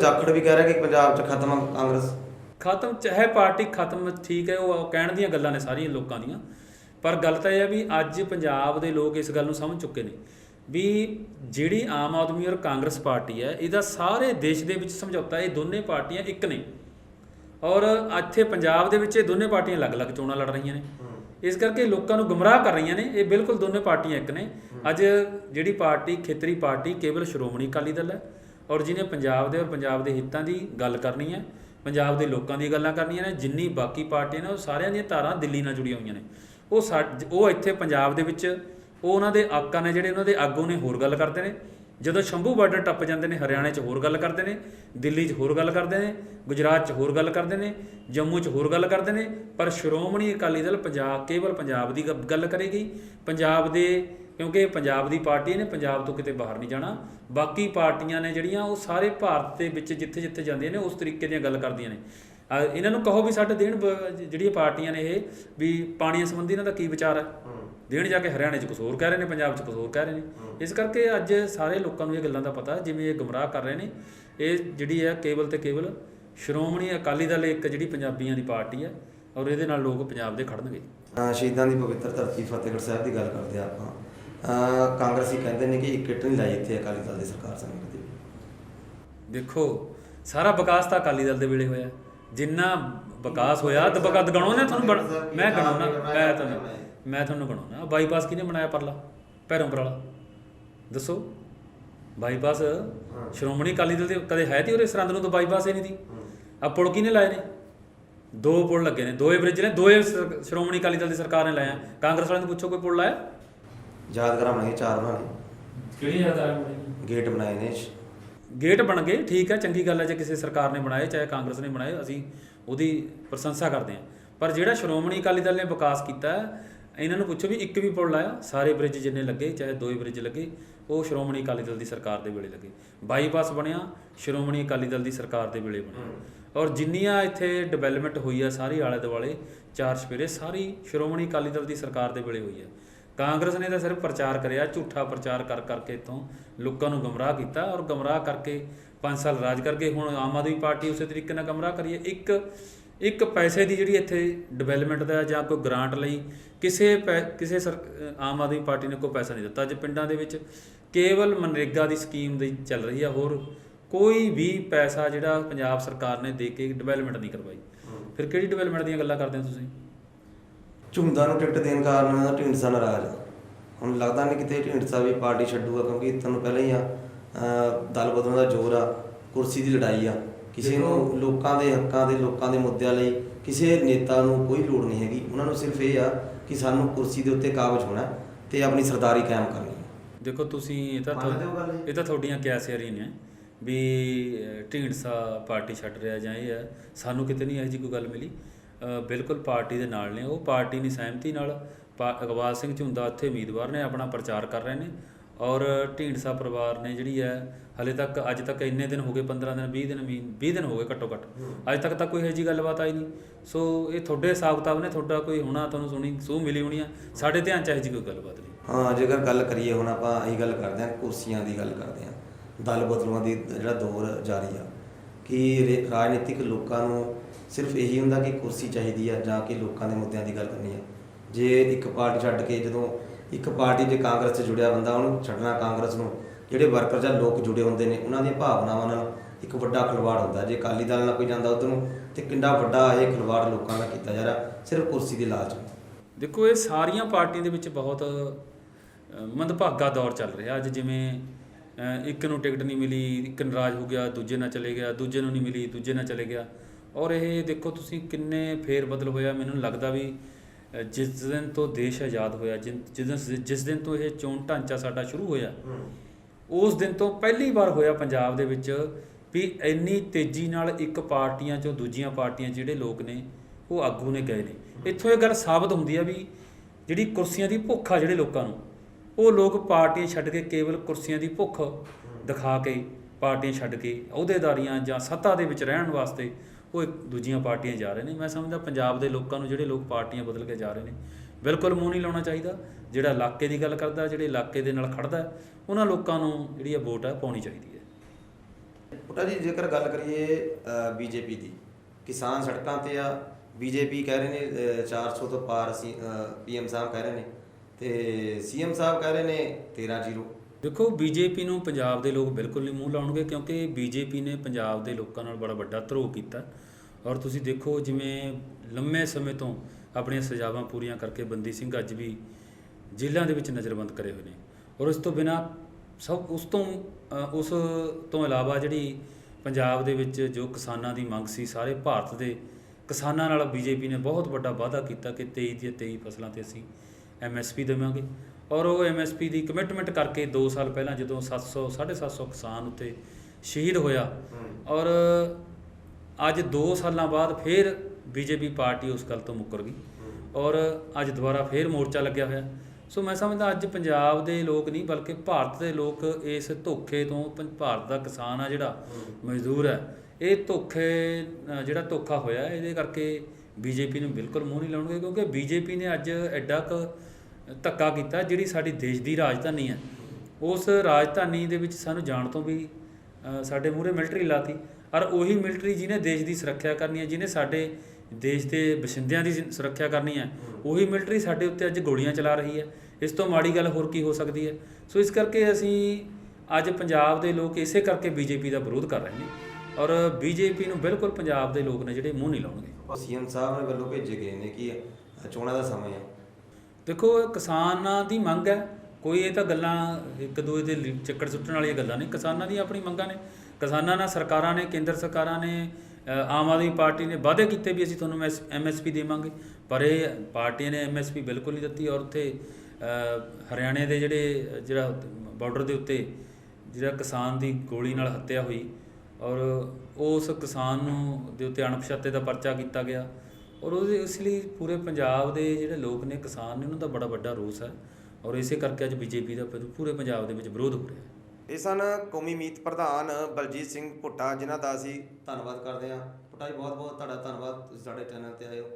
ਜਾਖੜ ਵੀ ਕਹਿ ਰਿਹਾ ਕਿ ਪੰਜਾਬ 'ਚ ਖਤਮ ਆ ਕਾਂਗਰਸ। ਖਤਮ ਚਾਹੇ ਪਾਰਟੀ ਖਤਮ ਠੀਕ ਹੈ ਉਹ ਕਹਿਣ ਦੀਆਂ ਗੱਲਾਂ ਨੇ ਸਾਰੀਆਂ ਲੋਕਾਂ ਦੀਆਂ। ਪਰ ਗੱਲ ਤਾਂ ਇਹ ਹੈ ਵੀ ਅੱਜ ਪੰਜਾਬ ਦੇ ਲੋਕ ਇਸ ਗੱਲ ਨੂੰ ਸਮਝ ਚੁੱਕੇ ਨੇ ਵੀ ਜਿਹੜੀ ਆਮ ਆਦਮੀ ਔਰ ਕਾਂਗਰਸ ਪਾਰਟੀ ਹੈ ਇਹਦਾ ਸਾਰੇ ਦੇਸ਼ ਦੇ ਵਿੱਚ ਸਮਝੌਤਾ ਇਹ ਦੋਨੇ ਪਾਰਟੀਆਂ ਇੱਕ ਨੇ। ਔਰ ਇੱਥੇ ਪੰਜਾਬ ਦੇ ਵਿੱਚ ਇਹ ਦੋਨੇ ਪਾਰਟੀਆਂ ਅਲੱਗ-ਅਲੱਗ ਚੋਣਾਂ ਲੜ ਰਹੀਆਂ ਨੇ। ਇਸ ਕਰਕੇ ਲੋਕਾਂ ਨੂੰ ਗੁੰਮਰਾਹ ਕਰ ਰਹੀਆਂ ਨੇ। ਇਹ ਬਿਲਕੁਲ ਦੋਨੇ ਪਾਰਟੀਆਂ ਇੱਕ ਨੇ। ਅੱਜ ਜਿਹੜੀ ਪਾਰਟੀ ਖੇਤਰੀ ਪਾਰਟੀ ਕੇਵਲ ਸ਼੍ਰੋਮਣੀ ਅਕਾਲੀ ਦਲ ਹੈ ਔਰ ਜਿਹਨੇ ਪੰਜਾਬ ਦੇ ਔਰ ਪੰਜਾਬ ਦੇ ਹਿੱਤਾਂ ਦੀ ਗੱਲ ਕਰਨੀ ਹੈ ਪੰਜਾਬ ਦੇ ਲੋਕਾਂ ਦੀ ਗੱਲਾਂ ਕਰਨੀਆਂ ਨੇ ਜਿੰਨੀ ਬਾਕੀ ਪਾਰਟੀਆਂ ਨੇ ਉਹ ਸਾਰਿਆਂ ਦੀਆਂ ਧਾਰਾਂ ਦਿੱਲੀ ਨਾਲ ਜੁੜੀਆਂ ਹੋਈਆਂ ਨੇ। ਉਹ ਉਹ ਇੱਥੇ ਪੰਜਾਬ ਦੇ ਵਿੱਚ ਉਹ ਉਹਨਾਂ ਦੇ ਆਕਾ ਨੇ ਜਿਹੜੇ ਉਹਨਾਂ ਦੇ ਆਗੂ ਨੇ ਹੋਰ ਗੱਲ ਕਰਦੇ ਨੇ। ਜਦੋਂ ਸ਼ੰਭੂ ਬਾਰਡਰ ਟੱਪ ਜਾਂਦੇ ਨੇ, ਹਰਿਆਣੇ 'ਚ ਹੋਰ ਗੱਲ ਕਰਦੇ ਨੇ, ਦਿੱਲੀ 'ਚ ਹੋਰ ਗੱਲ ਕਰਦੇ ਨੇ, ਗੁਜਰਾਤ 'ਚ ਹੋਰ ਗੱਲ ਕਰਦੇ ਨੇ, ਜੰਮੂ 'ਚ ਹੋਰ ਗੱਲ ਕਰਦੇ ਨੇ, ਪਰ ਸ਼੍ਰੋਮਣੀ ਅਕਾਲੀ ਦਲ ਪੰਜਾਬ, ਕੇਵਲ ਪੰਜਾਬ ਦੀ ਗ- ਗੱਲ ਕਰੇਗੀ। ਪੰਜਾਬ ਦੇ, ਕਿਉਂਕਿ ਪੰਜਾਬ ਦੀ ਪਾਰਟੀ ਨੇ ਪੰਜਾਬ ਤੋਂ ਕਿਤੇ ਬਾਹਰ ਨਹੀਂ ਜਾਣਾ। ਬਾਕੀ ਪਾਰਟੀਆਂ ਨੇ ਜਿਹੜੀਆਂ, ਉਹ ਸਾਰੇ ਭਾਰਤ ਦੇ ਵਿੱਚ ਜਿੱਥੇ ਜਿੱਥੇ ਜਾਂਦੀਆਂ ਨੇ, ਉਸ ਤਰੀਕੇ ਦੀਆਂ ਗੱਲ ਕਰਦੀਆਂ ਨੇ। ਇਹਨਾਂ ਨੂੰ ਕਹੋ ਵੀ ਸਾਡੇ ਦੇਣ ਜਿਹੜੀਆਂ ਪਾਰਟੀਆਂ ਨੇ ਇਹ, ਵੀ ਪਾਣੀਆਂ ਸੰਬੰਧੀ ਇਹਨਾਂ ਦਾ ਕੀ ਵਿਚਾਰ ਹੈ। ਦੇਣ ਜਾ ਕੇ ਹਰਿਆਣੇ 'ਚ ਕੁਛ ਹੋਰ ਕਹਿ ਰਹੇ ਨੇ ਪੰਜਾਬ 'ਚ ਕੁਛ ਹੋਰ ਕਹਿ ਰਹੇ ਨੇ। ਇਸ ਕਰਕੇ ਅੱਜ ਸਾਰੇ ਲੋਕਾਂ ਨੂੰ ਇਹ ਗੱਲਾਂ ਦਾ ਪਤਾ ਜਿਵੇਂ ਇਹ ਗੁੰਮਰਾਹ ਕਰ ਰਹੇ ਨੇ ਇਹ ਜਿਹੜੀ ਹੈ ਕੇਵਲ ਤੇ ਕੇਵਲ ਸ਼੍ਰੋਮਣੀ ਅਕਾਲੀ ਦਲ ਇੱਕ ਜਿਹੜੀ ਪੰਜਾਬੀਆਂ ਦੀ ਪਾਰਟੀ ਹੈ ਔਰ ਇਹਦੇ ਨਾਲ ਲੋਕ ਪੰਜਾਬ ਦੇ ਖੜਨਗੇ। ਸ਼ਹੀਦਾਂ ਦੀ ਪਵਿੱਤਰ ਧਰਤੀ ਫਤਿਹਗੜ੍ਹ ਸਾਹਿਬ ਦੀ ਗੱਲ ਕਰਦੇ ਆ ਆਪਾਂ। ਕਾਂਗਰਸੀ ਕਹਿੰਦੇ ਨੇ ਕਿ ਇੱਕ ਇੱਟ ਨਹੀਂ ਲਾਈ ਇੱਥੇ ਅਕਾਲੀ ਦਲ ਦੀ ਸਰਕਾਰ ਕਦੇ ਵੀ। ਦੇਖੋ ਸਾਰਾ ਵਿਕਾਸ ਤਾਂ ਅਕਾਲੀ ਦਲ ਦੇ ਵੇਲੇ ਹੋਇਆ। ਜਿੰਨਾ ਵਿਕਾਸ ਹੋਇਆ ਤਾਂ ਬਕਾ ਗਣਾਉਣਾ ਤੁਹਾਨੂੰ ਮੈਂ ਗਣਾਉਣਾ ਮੈਂ ਤੁਹਾਨੂੰ ਮੈਂ ਤੁਹਾਨੂੰ ਗਣਾਉਣਾ ਬਾਈਪਾਸ ਕਿਹਨੇ ਬਣਾਇਆ ਪਰਲਾ? ਭੈਰੋਂਪੁਰ ਵਾਲਾ ਦੱਸੋ। ਬਾਈਪਾਸ ਸ਼੍ਰੋਮਣੀ ਅਕਾਲੀ ਦਲ ਦੇ ਕਦੇ ਹੈ ਤੀ ਉਹਦੇ ਸਰੰਦ ਨੂੰ? ਤਾਂ ਬਾਈਪਾਸ ਹੀ ਨਹੀਂ ਦੀ ਆ ਪੁਲ ਕਿਹਨੇ ਲਾਏ ਨੇ? ਦੋ ਪੁਲ ਲੱਗੇ ਨੇ। ਦੋਏ ਬ੍ਰਿਜ ਨੇ ਦੋਏ ਸ਼੍ਰੋਮਣੀ ਅਕਾਲੀ ਦਲ ਦੀ ਸਰਕਾਰ ਨੇ ਲਾਇਆ। ਕਾਂਗਰਸ ਵਾਲਿਆਂ ਨੂੰ ਪੁੱਛੋ ਕੋਈ ਪੁਲ ਲਾਇਆ? ਯਾਦਗਾਰਾਂ ਬਣਾਈਆਂ ਚਾਰ ਬਣਾਏ ਕਿਹੜੀ ਯਾਦ ਗੇਟ ਬਣਾਏ ਨੇ। ਗੇਟ ਬਣ ਗਏ ਠੀਕ ਹੈ ਚੰਗੀ ਗੱਲ ਹੈ ਜੇ ਕਿਸੇ ਸਰਕਾਰ ਨੇ ਬਣਾਏ ਚਾਹੇ ਕਾਂਗਰਸ ਨੇ ਬਣਾਏ ਅਸੀਂ ਉਹਦੀ ਪ੍ਰਸ਼ੰਸਾ ਕਰਦੇ ਹਾਂ। ਪਰ ਜਿਹੜਾ ਸ਼੍ਰੋਮਣੀ ਅਕਾਲੀ ਦਲ ਨੇ ਵਿਕਾਸ ਕੀਤਾ ਇਹਨਾਂ ਨੂੰ ਪੁੱਛੋ ਵੀ ਇੱਕ ਵੀ ਪੁਲ ਲਾਇਆ ਸਾਰੇ ਬ੍ਰਿਜ ਜਿੰਨੇ ਲੱਗੇ ਚਾਹੇ ਦੋਏ ਬ੍ਰਿਜ ਲੱਗੇ ਉਹ ਸ਼੍ਰੋਮਣੀ ਅਕਾਲੀ ਦਲ ਦੀ ਸਰਕਾਰ ਦੇ ਵੇਲੇ ਲੱਗੇ। ਬਾਈਪਾਸ ਬਣਿਆ ਸ਼੍ਰੋਮਣੀ ਅਕਾਲੀ ਦਲ ਦੀ ਸਰਕਾਰ ਦੇ ਵੇਲੇ ਬਣਿਆ। ਔਰ ਜਿੰਨੀਆਂ ਇੱਥੇ ਡਿਵੈਲਪਮੈਂਟ ਹੋਈ ਆ ਸਾਰੀ ਆਲੇ ਦੁਆਲੇ ਚਾਰ ਸਪੇਰੇ ਸਾਰੀ ਸ਼੍ਰੋਮਣੀ ਅਕਾਲੀ ਦਲ ਦੀ ਸਰਕਾਰ ਦੇ ਵੇਲੇ ਹੋਈ ਆ। ਕਾਂਗਰਸ ਨੇ ਤਾਂ ਸਿਰਫ ਪ੍ਰਚਾਰ ਕਰਿਆ ਝੂਠਾ ਪ੍ਰਚਾਰ ਕਰ ਕਰਕੇ ਇਤੋਂ ਲੋਕਾਂ ਨੂੰ ਗਮਰਾਹ ਕੀਤਾ ਔਰ ਗਮਰਾਹ ਕਰਕੇ 5 ਸਾਲ ਰਾਜ ਕਰਕੇ ਹੁਣ ਆਮ ਆਦਮੀ ਪਾਰਟੀ ਉਸੇ ਤਰੀਕੇ ਨਾਲ ਗਮਰਾਹ ਕਰੀਏ ਇੱਕ ਇੱਕ ਪੈਸੇ ਦੀ ਜਿਹੜੀ ਇੱਥੇ ਡਿਵੈਲਪਮੈਂਟ ਦਾ ਜਾਂ ਕੋਈ ਗ੍ਰਾਂਟ ਲਈ ਕਿਸੇ ਕਿਸੇ ਆਮ ਆਦਮੀ ਪਾਰਟੀ ਨੇ ਕੋਈ ਪੈਸਾ ਨਹੀਂ ਦਿੱਤਾ ਅੱਜ ਪਿੰਡਾਂ ਦੇ ਵਿੱਚ। ਕੇਵਲ ਮਨਰੇਗਾ ਦੀ ਸਕੀਮ ਦੀ ਚੱਲ ਰਹੀ ਆ ਹੋਰ ਕੋਈ ਵੀ ਪੈਸਾ ਜਿਹੜਾ ਪੰਜਾਬ ਸਰਕਾਰ ਨੇ ਦੇ ਕੇ ਡਿਵੈਲਪਮੈਂਟ ਨਹੀਂ ਕਰਵਾਈ। ਫਿਰ ਕਿਹੜੀ ਡਿਵੈਲਪਮੈਂਟ ਦੀਆਂ ਗੱਲਾਂ ਕਰਦੇ ਹੋ ਤੁਸੀਂ? ਝੁੰਦਾ ਨੂੰ ਟਿਕਟ ਦੇਣ ਕਾਰਨ ਢੀਂਡਸਾ ਨਾਰਾਜ਼। ਹੁਣ ਲੱਗਦਾ ਨਹੀਂ ਕਿਤੇ ਢੀਂਡਸਾ ਵੀ ਪਾਰਟੀ ਛੱਡੂਗਾ ਕਿਉਂਕਿ ਤੁਹਾਨੂੰ ਪਹਿਲਾਂ ਹੀ ਆ ਦਲ ਬਦਲਣ ਦਾ ਜ਼ੋਰ ਆ ਕੁਰਸੀ ਦੀ ਲੜਾਈ ਆ। ਕਿਸੇ ਨੂੰ ਲੋਕਾਂ ਦੇ ਹੱਕਾਂ ਦੇ ਲੋਕਾਂ ਦੇ ਮੁੱਦਿਆਂ ਲਈ ਕਿਸੇ ਨੇਤਾ ਨੂੰ ਕੋਈ ਲੋੜ ਨਹੀਂ ਹੈਗੀ। ਉਹਨਾਂ ਨੂੰ ਸਿਰਫ ਇਹ ਆ ਕਿ ਸਾਨੂੰ ਕੁਰਸੀ ਦੇ ਉੱਤੇ ਕਾਬਜ ਹੋਣਾ ਤੇ ਆਪਣੀ ਸਰਦਾਰੀ ਕਾਇਮ ਕਰਨੀ ਹੈ। ਦੇਖੋ ਤੁਸੀਂ ਇਹ ਤਾਂ ਇਹ? ਤਾਂ ਤੁਹਾਡੀਆਂ ਕਿਆਸਿਆਰੀ ਨੇ ਵੀ ਢੀਂਡਸਾ ਪਾਰਟੀ ਛੱਡ ਰਿਹਾ ਜਾਂ ਇਹ ਹੈ। ਸਾਨੂੰ ਕਿਤੇ ਨਹੀਂ ਇਹੋ ਜਿਹੀ ਕੋਈ ਗੱਲ ਮਿਲੀ। ਬਿਲਕੁਲ ਪਾਰਟੀ ਦੇ ਨਾਲ ਨੇ। ਉਹ ਪਾਰਟੀ ਦੀ ਸਹਿਮਤੀ ਨਾਲ ਪਾ- ਇਕਬਾਲ ਸਿੰਘ ਝੁੰਦਾ ਇੱਥੇ ਉਮੀਦਵਾਰ ਨੇ ਆਪਣਾ ਪ੍ਰਚਾਰ ਕਰ ਰਹੇ ਨੇ। ਔਰ ਢੀਂਡਸਾ ਪਰਿਵਾਰ ਨੇ ਜਿਹੜੀ ਹੈ ਹਲੇ ਤੱਕ ਅੱਜ ਤੱਕ ਇੰਨੇ ਦਿਨ ਹੋ ਗਏ 15 ਦਿਨ 20 ਦਿਨ ਵੀ 20 ਦਿਨ ਹੋ ਗਏ ਘੱਟੋ ਘੱਟ। ਅੱਜ ਤੱਕ ਤਾਂ ਕੋਈ ਇਹੋ ਜਿਹੀ ਗੱਲਬਾਤ ਆਈ ਨਹੀਂ। ਸੋ ਇਹ ਤੁਹਾਡੇ ਹਿਸਾਬ ਕਿਤਾਬ ਨੇ ਤੁਹਾਡਾ ਕੋਈ ਹੋਣਾ ਤੁਹਾਨੂੰ ਸੁਣੀ ਸੂਹ ਮਿਲੀ ਹੋਣੀ ਆ। ਸਾਡੇ ਧਿਆਨ ਚ ਇਹੋ ਜਿਹੀ ਕੋਈ ਗੱਲਬਾਤ ਨਹੀਂ। ਹਾਂ ਜੇਕਰ ਗੱਲ ਕਰੀਏ ਹੁਣ ਆਪਾਂ ਇਹੀ ਗੱਲ ਕਰਦੇ ਹਾਂ ਕੁਰਸੀਆਂ ਦੀ ਗੱਲ ਕਰਦੇ ਹਾਂ ਦਲ ਬਦਲੂਆਂ ਦੀ ਜਿਹੜਾ ਦੌਰ ਜਾਰੀ ਆ ਕਿ ਰਾਜਨੀਤਿਕ ਲੋਕਾਂ ਨੂੰ ਸਿਰਫ ਇਹੀ ਹੁੰਦਾ ਕਿ ਕੁਰਸੀ ਚਾਹੀਦੀ ਆ ਜਾਂ ਕਿ ਲੋਕਾਂ ਦੇ ਮੁੱਦਿਆਂ ਦੀ ਗੱਲ ਕਰਨੀ ਆ। ਜੇ ਇੱਕ ਪਾਰਟੀ ਛੱਡ ਕੇ ਜਦੋਂ ਇੱਕ ਪਾਰਟੀ ਜੇ ਕਾਂਗਰਸ 'ਚ ਜੁੜਿਆ ਬੰਦਾ, ਉਹਨੂੰ ਛੱਡਣਾ ਕਾਂਗਰਸ ਨੂੰ, ਜਿਹੜੇ ਵਰਕਰ ਜਾਂ ਲੋਕ ਜੁੜੇ ਹੁੰਦੇ ਨੇ, ਉਹਨਾਂ ਦੀਆਂ ਭਾਵਨਾਵਾਂ ਨਾਲ ਇੱਕ ਵੱਡਾ ਖਿਲਵਾੜ ਹੁੰਦਾ। ਜੇ ਅਕਾਲੀ ਦਲ ਨਾਲ ਕੋਈ ਜਾਂਦਾ ਉਧਰ ਨੂੰ ਤੇ ਕਿੰਨਾ ਵੱਡਾ ਇਹ ਖਿਲਵਾੜ ਲੋਕਾਂ ਦਾ ਕੀਤਾ ਜਾ ਰਿਹਾ, ਸਿਰਫ ਕੁਰਸੀ ਦੇ ਲਾਲਚ ਦੇਖੋ, ਇਹ ਸਾਰੀਆਂ ਪਾਰਟੀਆਂ ਦੇ ਵਿੱਚ ਬਹੁਤ ਮੰਦਭਾਗਾ ਦੌਰ ਚੱਲ ਰਿਹਾ। ਅੱਜ ਜਿਵੇਂ ਇੱਕ ਨੂੰ ਟਿਕਟ ਨਹੀਂ ਮਿਲੀ, ਇੱਕ ਨਾਰਾਜ਼ ਹੋ ਗਿਆ, ਦੂਜੇ ਨਾਲ ਚਲੇ ਗਿਆ, ਦੂਜੇ ਨੂੰ ਨਹੀਂ ਮਿਲੀ, ਦੂਜੇ ਨਾਲ ਚਲੇ ਗਿਆ। ਔਰ ਇਹ ਦੇਖੋ, ਤੁਸੀਂ ਕਿੰਨੇ ਫੇਰ ਬਦਲ ਹੋਇਆ, ਮੈਨੂੰ ਲੱਗਦਾ ਵੀ ਜਿਸ ਦਿਨ ਤੋਂ ਦੇਸ਼ ਆਜ਼ਾਦ ਹੋਇਆ ਜਿਸ ਦਿਨ ਜਿਸ ਦਿਨ ਤੋਂ ਇਹ ਚੋਣ ਢਾਂਚਾ ਸਾਡਾ ਸ਼ੁਰੂ ਹੋਇਆ ਉਸ ਦਿਨ ਤੋਂ ਪਹਿਲੀ ਵਾਰ ਹੋਇਆ ਪੰਜਾਬ ਦੇ ਵਿੱਚ ਵੀ ਇੰਨੀ ਤੇਜ਼ੀ ਨਾਲ ਇੱਕ ਪਾਰਟੀਆਂ ਚੋਂ ਦੂਜੀਆਂ ਪਾਰਟੀਆਂ ਜਿਹੜੇ ਲੋਕ ਨੇ ਉਹ ਆਗੂ ਨੇ ਗਏ ਨੇ। ਇੱਥੋਂ ਇਹ ਗੱਲ ਸਾਬਤ ਹੁੰਦੀ ਆ ਵੀ ਜਿਹੜੀ ਕੁਰਸੀਆਂ ਦੀ ਭੁੱਖ ਆ ਜਿਹੜੇ ਲੋਕਾਂ ਨੂੰ ਉਹ ਲੋਕ ਪਾਰਟੀਆਂ ਛੱਡ ਕੇ ਕੇਵਲ ਕੁਰਸੀਆਂ ਦੀ ਭੁੱਖ ਦਿਖਾ ਕੇ ਪਾਰਟੀਆਂ ਛੱਡ ਕੇ ਅਹੁਦੇਦਾਰੀਆਂ ਜਾਂ ਸੱਤਾ ਦੇ ਵਿੱਚ ਰਹਿਣ ਵਾਸਤੇ ਉਹ ਇੱਕ ਦੂਜੀਆਂ ਪਾਰਟੀਆਂ ਜਾ ਰਹੇ ਨੇ। ਮੈਂ ਸਮਝਦਾ ਪੰਜਾਬ ਦੇ ਲੋਕਾਂ ਨੂੰ ਜਿਹੜੇ ਲੋਕ ਪਾਰਟੀਆਂ ਬਦਲ ਕੇ ਜਾ ਰਹੇ ਨੇ ਬਿਲਕੁਲ ਮੂੰਹ ਨਹੀਂ ਲਾਉਣਾ ਚਾਹੀਦਾ। ਜਿਹੜਾ ਇਲਾਕੇ ਦੀ ਗੱਲ ਕਰਦਾ ਜਿਹੜੇ ਇਲਾਕੇ ਦੇ ਨਾਲ ਖੜਦਾ ਉਹਨਾਂ ਲੋਕਾਂ ਨੂੰ ਜਿਹੜੀ ਇਹ ਵੋਟ ਹੈ ਪਾਉਣੀ ਚਾਹੀਦੀ ਹੈ। ਪੁੱਟਾ ਜੀ ਜੇਕਰ ਗੱਲ ਕਰੀਏ ਬੀਜੇਪੀ ਦੀ ਕਿਸਾਨ ਸੜਕਾਂ ਤੇ ਆ ਬੀਜੇਪੀ ਕਹਿ ਰਹੇ ਨੇ ਅ, 400 ਤੋਂ ਪਾਰ ਅਸੀਂ ਪੀਐਮ ਸਾਹਿਬ ਕਹਿ ਰਹੇ ਨੇ ਤੇ ਸੀਐਮ ਸਾਹਿਬ ਕਹਿ ਰਹੇ ਨੇ 13 ਜ਼ੀਰੋ। ਦੇਖੋ, ਬੀਜੇਪੀ ਨੂੰ ਪੰਜਾਬ ਦੇ ਲੋਕ ਬਿਲਕੁਲ ਨਹੀਂ ਮੂੰਹ ਲਾਉਣਗੇ ਕਿਉਂਕਿ ਬੀਜੇਪੀ ਨੇ ਪੰਜਾਬ ਦੇ ਲੋਕਾਂ ਨਾਲ ਬੜਾ ਵੱਡਾ ਧਰੋਹ ਕੀਤਾ। ਔਰ ਤੁਸੀਂ ਦੇਖੋ, ਜਿਵੇਂ ਲੰਮੇ ਸਮੇਂ ਤੋਂ ਆਪਣੀਆਂ ਸਜ਼ਾਵਾਂ ਪੂਰੀਆਂ ਕਰਕੇ ਬੰਦੀ ਸਿੰਘ ਅੱਜ ਵੀ ਜੇਲ੍ਹਾਂ ਦੇ ਵਿੱਚ ਨਜ਼ਰਬੰਦ ਕਰੇ ਹੋਏ ਨੇ। ਔਰ ਇਸ ਤੋਂ ਬਿਨਾ ਸਭ, ਉਸ ਤੋਂ ਉਸ ਤੋਂ ਇਲਾਵਾ ਜਿਹੜੀ ਪੰਜਾਬ ਦੇ ਵਿੱਚ ਜੋ ਕਿਸਾਨਾਂ ਦੀ ਮੰਗ ਸੀ, ਸਾਰੇ ਭਾਰਤ ਦੇ ਕਿਸਾਨਾਂ ਨਾਲ ਬੀਜੇਪੀ ਨੇ ਬਹੁਤ ਵੱਡਾ ਵਾਅਦਾ ਕੀਤਾ ਕਿ 23 ਦੀਆਂ 23 ਫਸਲਾਂ ਤੇ ਅਸੀਂ ਐਮਐਸਪੀ ਦੇਵਾਂਗੇ। ਔਰ ਉਹ ਐਮਐਸਪੀ ਦੀ ਕਮਿਟਮੈਂਟ ਕਰਕੇ 2 ਸਾਲ ਪਹਿਲਾਂ ਜਦੋਂ 700 750 ਕਿਸਾਨ ਉੱਤੇ ਸ਼ਹੀਦ ਹੋਇਆ ਔਰ ਅੱਜ 2 ਸਾਲਾਂ ਬਾਅਦ ਫਿਰ ਬੀਜੇਪੀ ਪਾਰਟੀ ਉਸ ਗੱਲ ਤੋਂ ਮੁੱਕਰ ਗਈ ਔਰ ਅੱਜ ਦੁਬਾਰਾ ਫਿਰ ਮੋਰਚਾ ਲੱਗਿਆ ਹੋਇਆ। ਸੋ ਮੈਂ ਸਮਝਦਾ ਅੱਜ ਪੰਜਾਬ ਦੇ ਲੋਕ ਨਹੀਂ ਬਲਕਿ ਭਾਰਤ ਦੇ ਲੋਕ ਇਸ ਧੋਖੇ ਤੋਂ ਭਾਰਤ ਦਾ ਕਿਸਾਨ ਆ ਜਿਹੜਾ ਮਜ਼ਦੂਰ ਹੈ। ਇਹ ਧੋਖੇ ਜਿਹੜਾ ਧੋਖਾ ਹੋਇਆ ਇਹਦੇ ਕਰਕੇ ਬੀਜੇਪੀ ਨੂੰ ਬਿਲਕੁਲ ਮੂੰਹ ਨਹੀਂ ਲਾਉਣਗੇ ਕਿਉਂਕਿ ਬੀਜੇਪੀ ਨੇ ਅੱਜ ਐਡਾ ਕੁ ਧੱਕਾ ਕੀਤਾ, ਜਿਹੜੀ ਸਾਡੀ ਦੇਸ਼ ਦੀ ਰਾਜਧਾਨੀ ਹੈ। ਉਸ ਰਾਜਧਾਨੀ ਦੇ ਵਿੱਚ ਸਾਨੂੰ ਜਾਣ ਤੋਂ ਵੀ ਸਾਡੇ ਮੂਹਰੇ ਮਿਲਟਰੀ ਲਾਤੀ। ਔਰ ਉਹੀ ਮਿਲਟਰੀ ਜਿਹਨੇ ਦੇਸ਼ ਦੀ ਸੁਰੱਖਿਆ ਕਰਨੀ ਹੈ, ਜਿਹਨੇ ਸਾਡੇ ਦੇਸ਼ ਦੇ ਵਸਿੰਦਿਆਂ ਦੀ ਸ- ਸੁਰੱਖਿਆ ਕਰਨੀ ਹੈ, ਉਹੀ ਮਿਲਟਰੀ ਸਾਡੇ ਉੱਤੇ ਅੱਜ ਗੋਲੀਆਂ ਚਲਾ ਰਹੀ ਹੈ। ਇਸ ਤੋਂ ਮਾੜੀ ਗੱਲ ਹੋਰ ਕੀ ਹੋ ਸਕਦੀ ਹੈ? ਸੋ ਇਸ ਕਰਕੇ ਅਸੀਂ ਅੱਜ ਪੰਜਾਬ ਦੇ ਲੋਕ ਇਸੇ ਕਰਕੇ ਬੀਜੇਪੀ ਦਾ ਵਿਰੋਧ ਕਰ ਰਹੇ ਨੇ। ਔਰ ਬੀਜੇਪੀ ਨੂੰ ਬਿਲਕੁਲ ਪੰਜਾਬ ਦੇ ਲੋਕ ਨੇ ਜਿਹੜੇ ਮੂੰਹ ਨਹੀਂ ਲਾਉਣਗੇ। ਸੀਐਮ ਸਾਹਿਬ ਨੇ ਵੱਲੋਂ ਭੇਜੇ ਗਏ ਨੇ ਕਿ ਚੋਣਾਂ ਦਾ ਸਮਾਂ ਹੈ। ਦੇਖੋ, ਕਿਸਾਨਾਂ ਦੀ ਮੰਗ ਹੈ। ਕੋਈ ਇਹ ਤਾਂ ਗੱਲਾਂ, ਇੱਕ ਦੂਜੇ ਦੇ ਲਿ- ਚੱਕੜ ਸੁੱਟਣ ਵਾਲੀਆਂ ਗੱਲਾਂ ਨਹੀਂ। ਕਿਸਾਨਾਂ ਦੀਆਂ ਆਪਣੀ ਮੰਗਾਂ ਨੇ। ਕਿਸਾਨਾਂ ਨਾਲ ਸਰਕਾਰਾਂ ਨੇ, ਕੇਂਦਰ ਸਰਕਾਰਾਂ ਨੇ ਆਮ ਆਦਮੀ ਪਾਰਟੀ ਨੇ ਵਾਅਦੇ ਕੀਤੇ ਵੀ ਅਸੀਂ ਤੁਹਾਨੂੰ ਐਮਐਸਪੀ ਦੇਵਾਂਗੇ। ਪਰ ਇਹ ਪਾਰਟੀ ਨੇ ਐਮਐਸਪੀ ਬਿਲਕੁਲ ਨਹੀਂ ਦਿੱਤੀ ਔਰ ਉੱਥੇ ਹਰਿਆਣੇ ਦੇ ਜਿਹੜੇ, ਜਿਹੜਾ ਬਾਰਡਰ ਦੇ ਉੱਤੇ ਜਿਹੜਾ ਕਿਸਾਨ ਦੀ ਗੋਲੀ ਨਾਲ ਹੱਤਿਆ ਹੋਈ ਔਰ ਉਸ ਕਿਸਾਨ ਨੂੰ ਦੇ ਉੱਤੇ ਅਣਪਛਾਤੇ ਦਾ ਪਰਚਾ ਕੀਤਾ ਗਿਆ। ਔਰ ਉਹਦੇ ਇਸ ਲਈ ਪੂਰੇ ਪੰਜਾਬ ਦੇ ਜਿਹੜੇ ਲੋਕ ਨੇ, ਕਿਸਾਨ ਨੇ, ਉਹਨਾਂ ਦਾ ਬੜਾ ਵੱਡਾ ਰੋਸ ਹੈ। ਔਰ ਇਸੇ ਕਰਕੇ ਅੱਜ ਬੀਜੇਪੀ ਦਾ ਪੂਰੇ ਪੰਜਾਬ ਦੇ ਵਿੱਚ ਵਿਰੋਧ ਹੋ ਰਿਹਾ ਹੈ। ਇਹ ਸਨ ਕੌਮੀ ਮੀਤ ਪ੍ਰਧਾਨ ਬਲਜੀਤ ਸਿੰਘ ਭੁੱਟਾ, ਜਿਨ੍ਹਾਂ ਦਾ ਅਸੀਂ ਧੰਨਵਾਦ ਕਰਦੇ ਹਾਂ। ਭੁੱਟਾ ਜੀ ਬਹੁਤ ਬਹੁਤ ਤੁਹਾਡਾ ਧੰਨਵਾਦ, ਤੁਸੀਂ ਸਾਡੇ ਚੈਨਲ ਤੇ ਆਏ ਹੋ।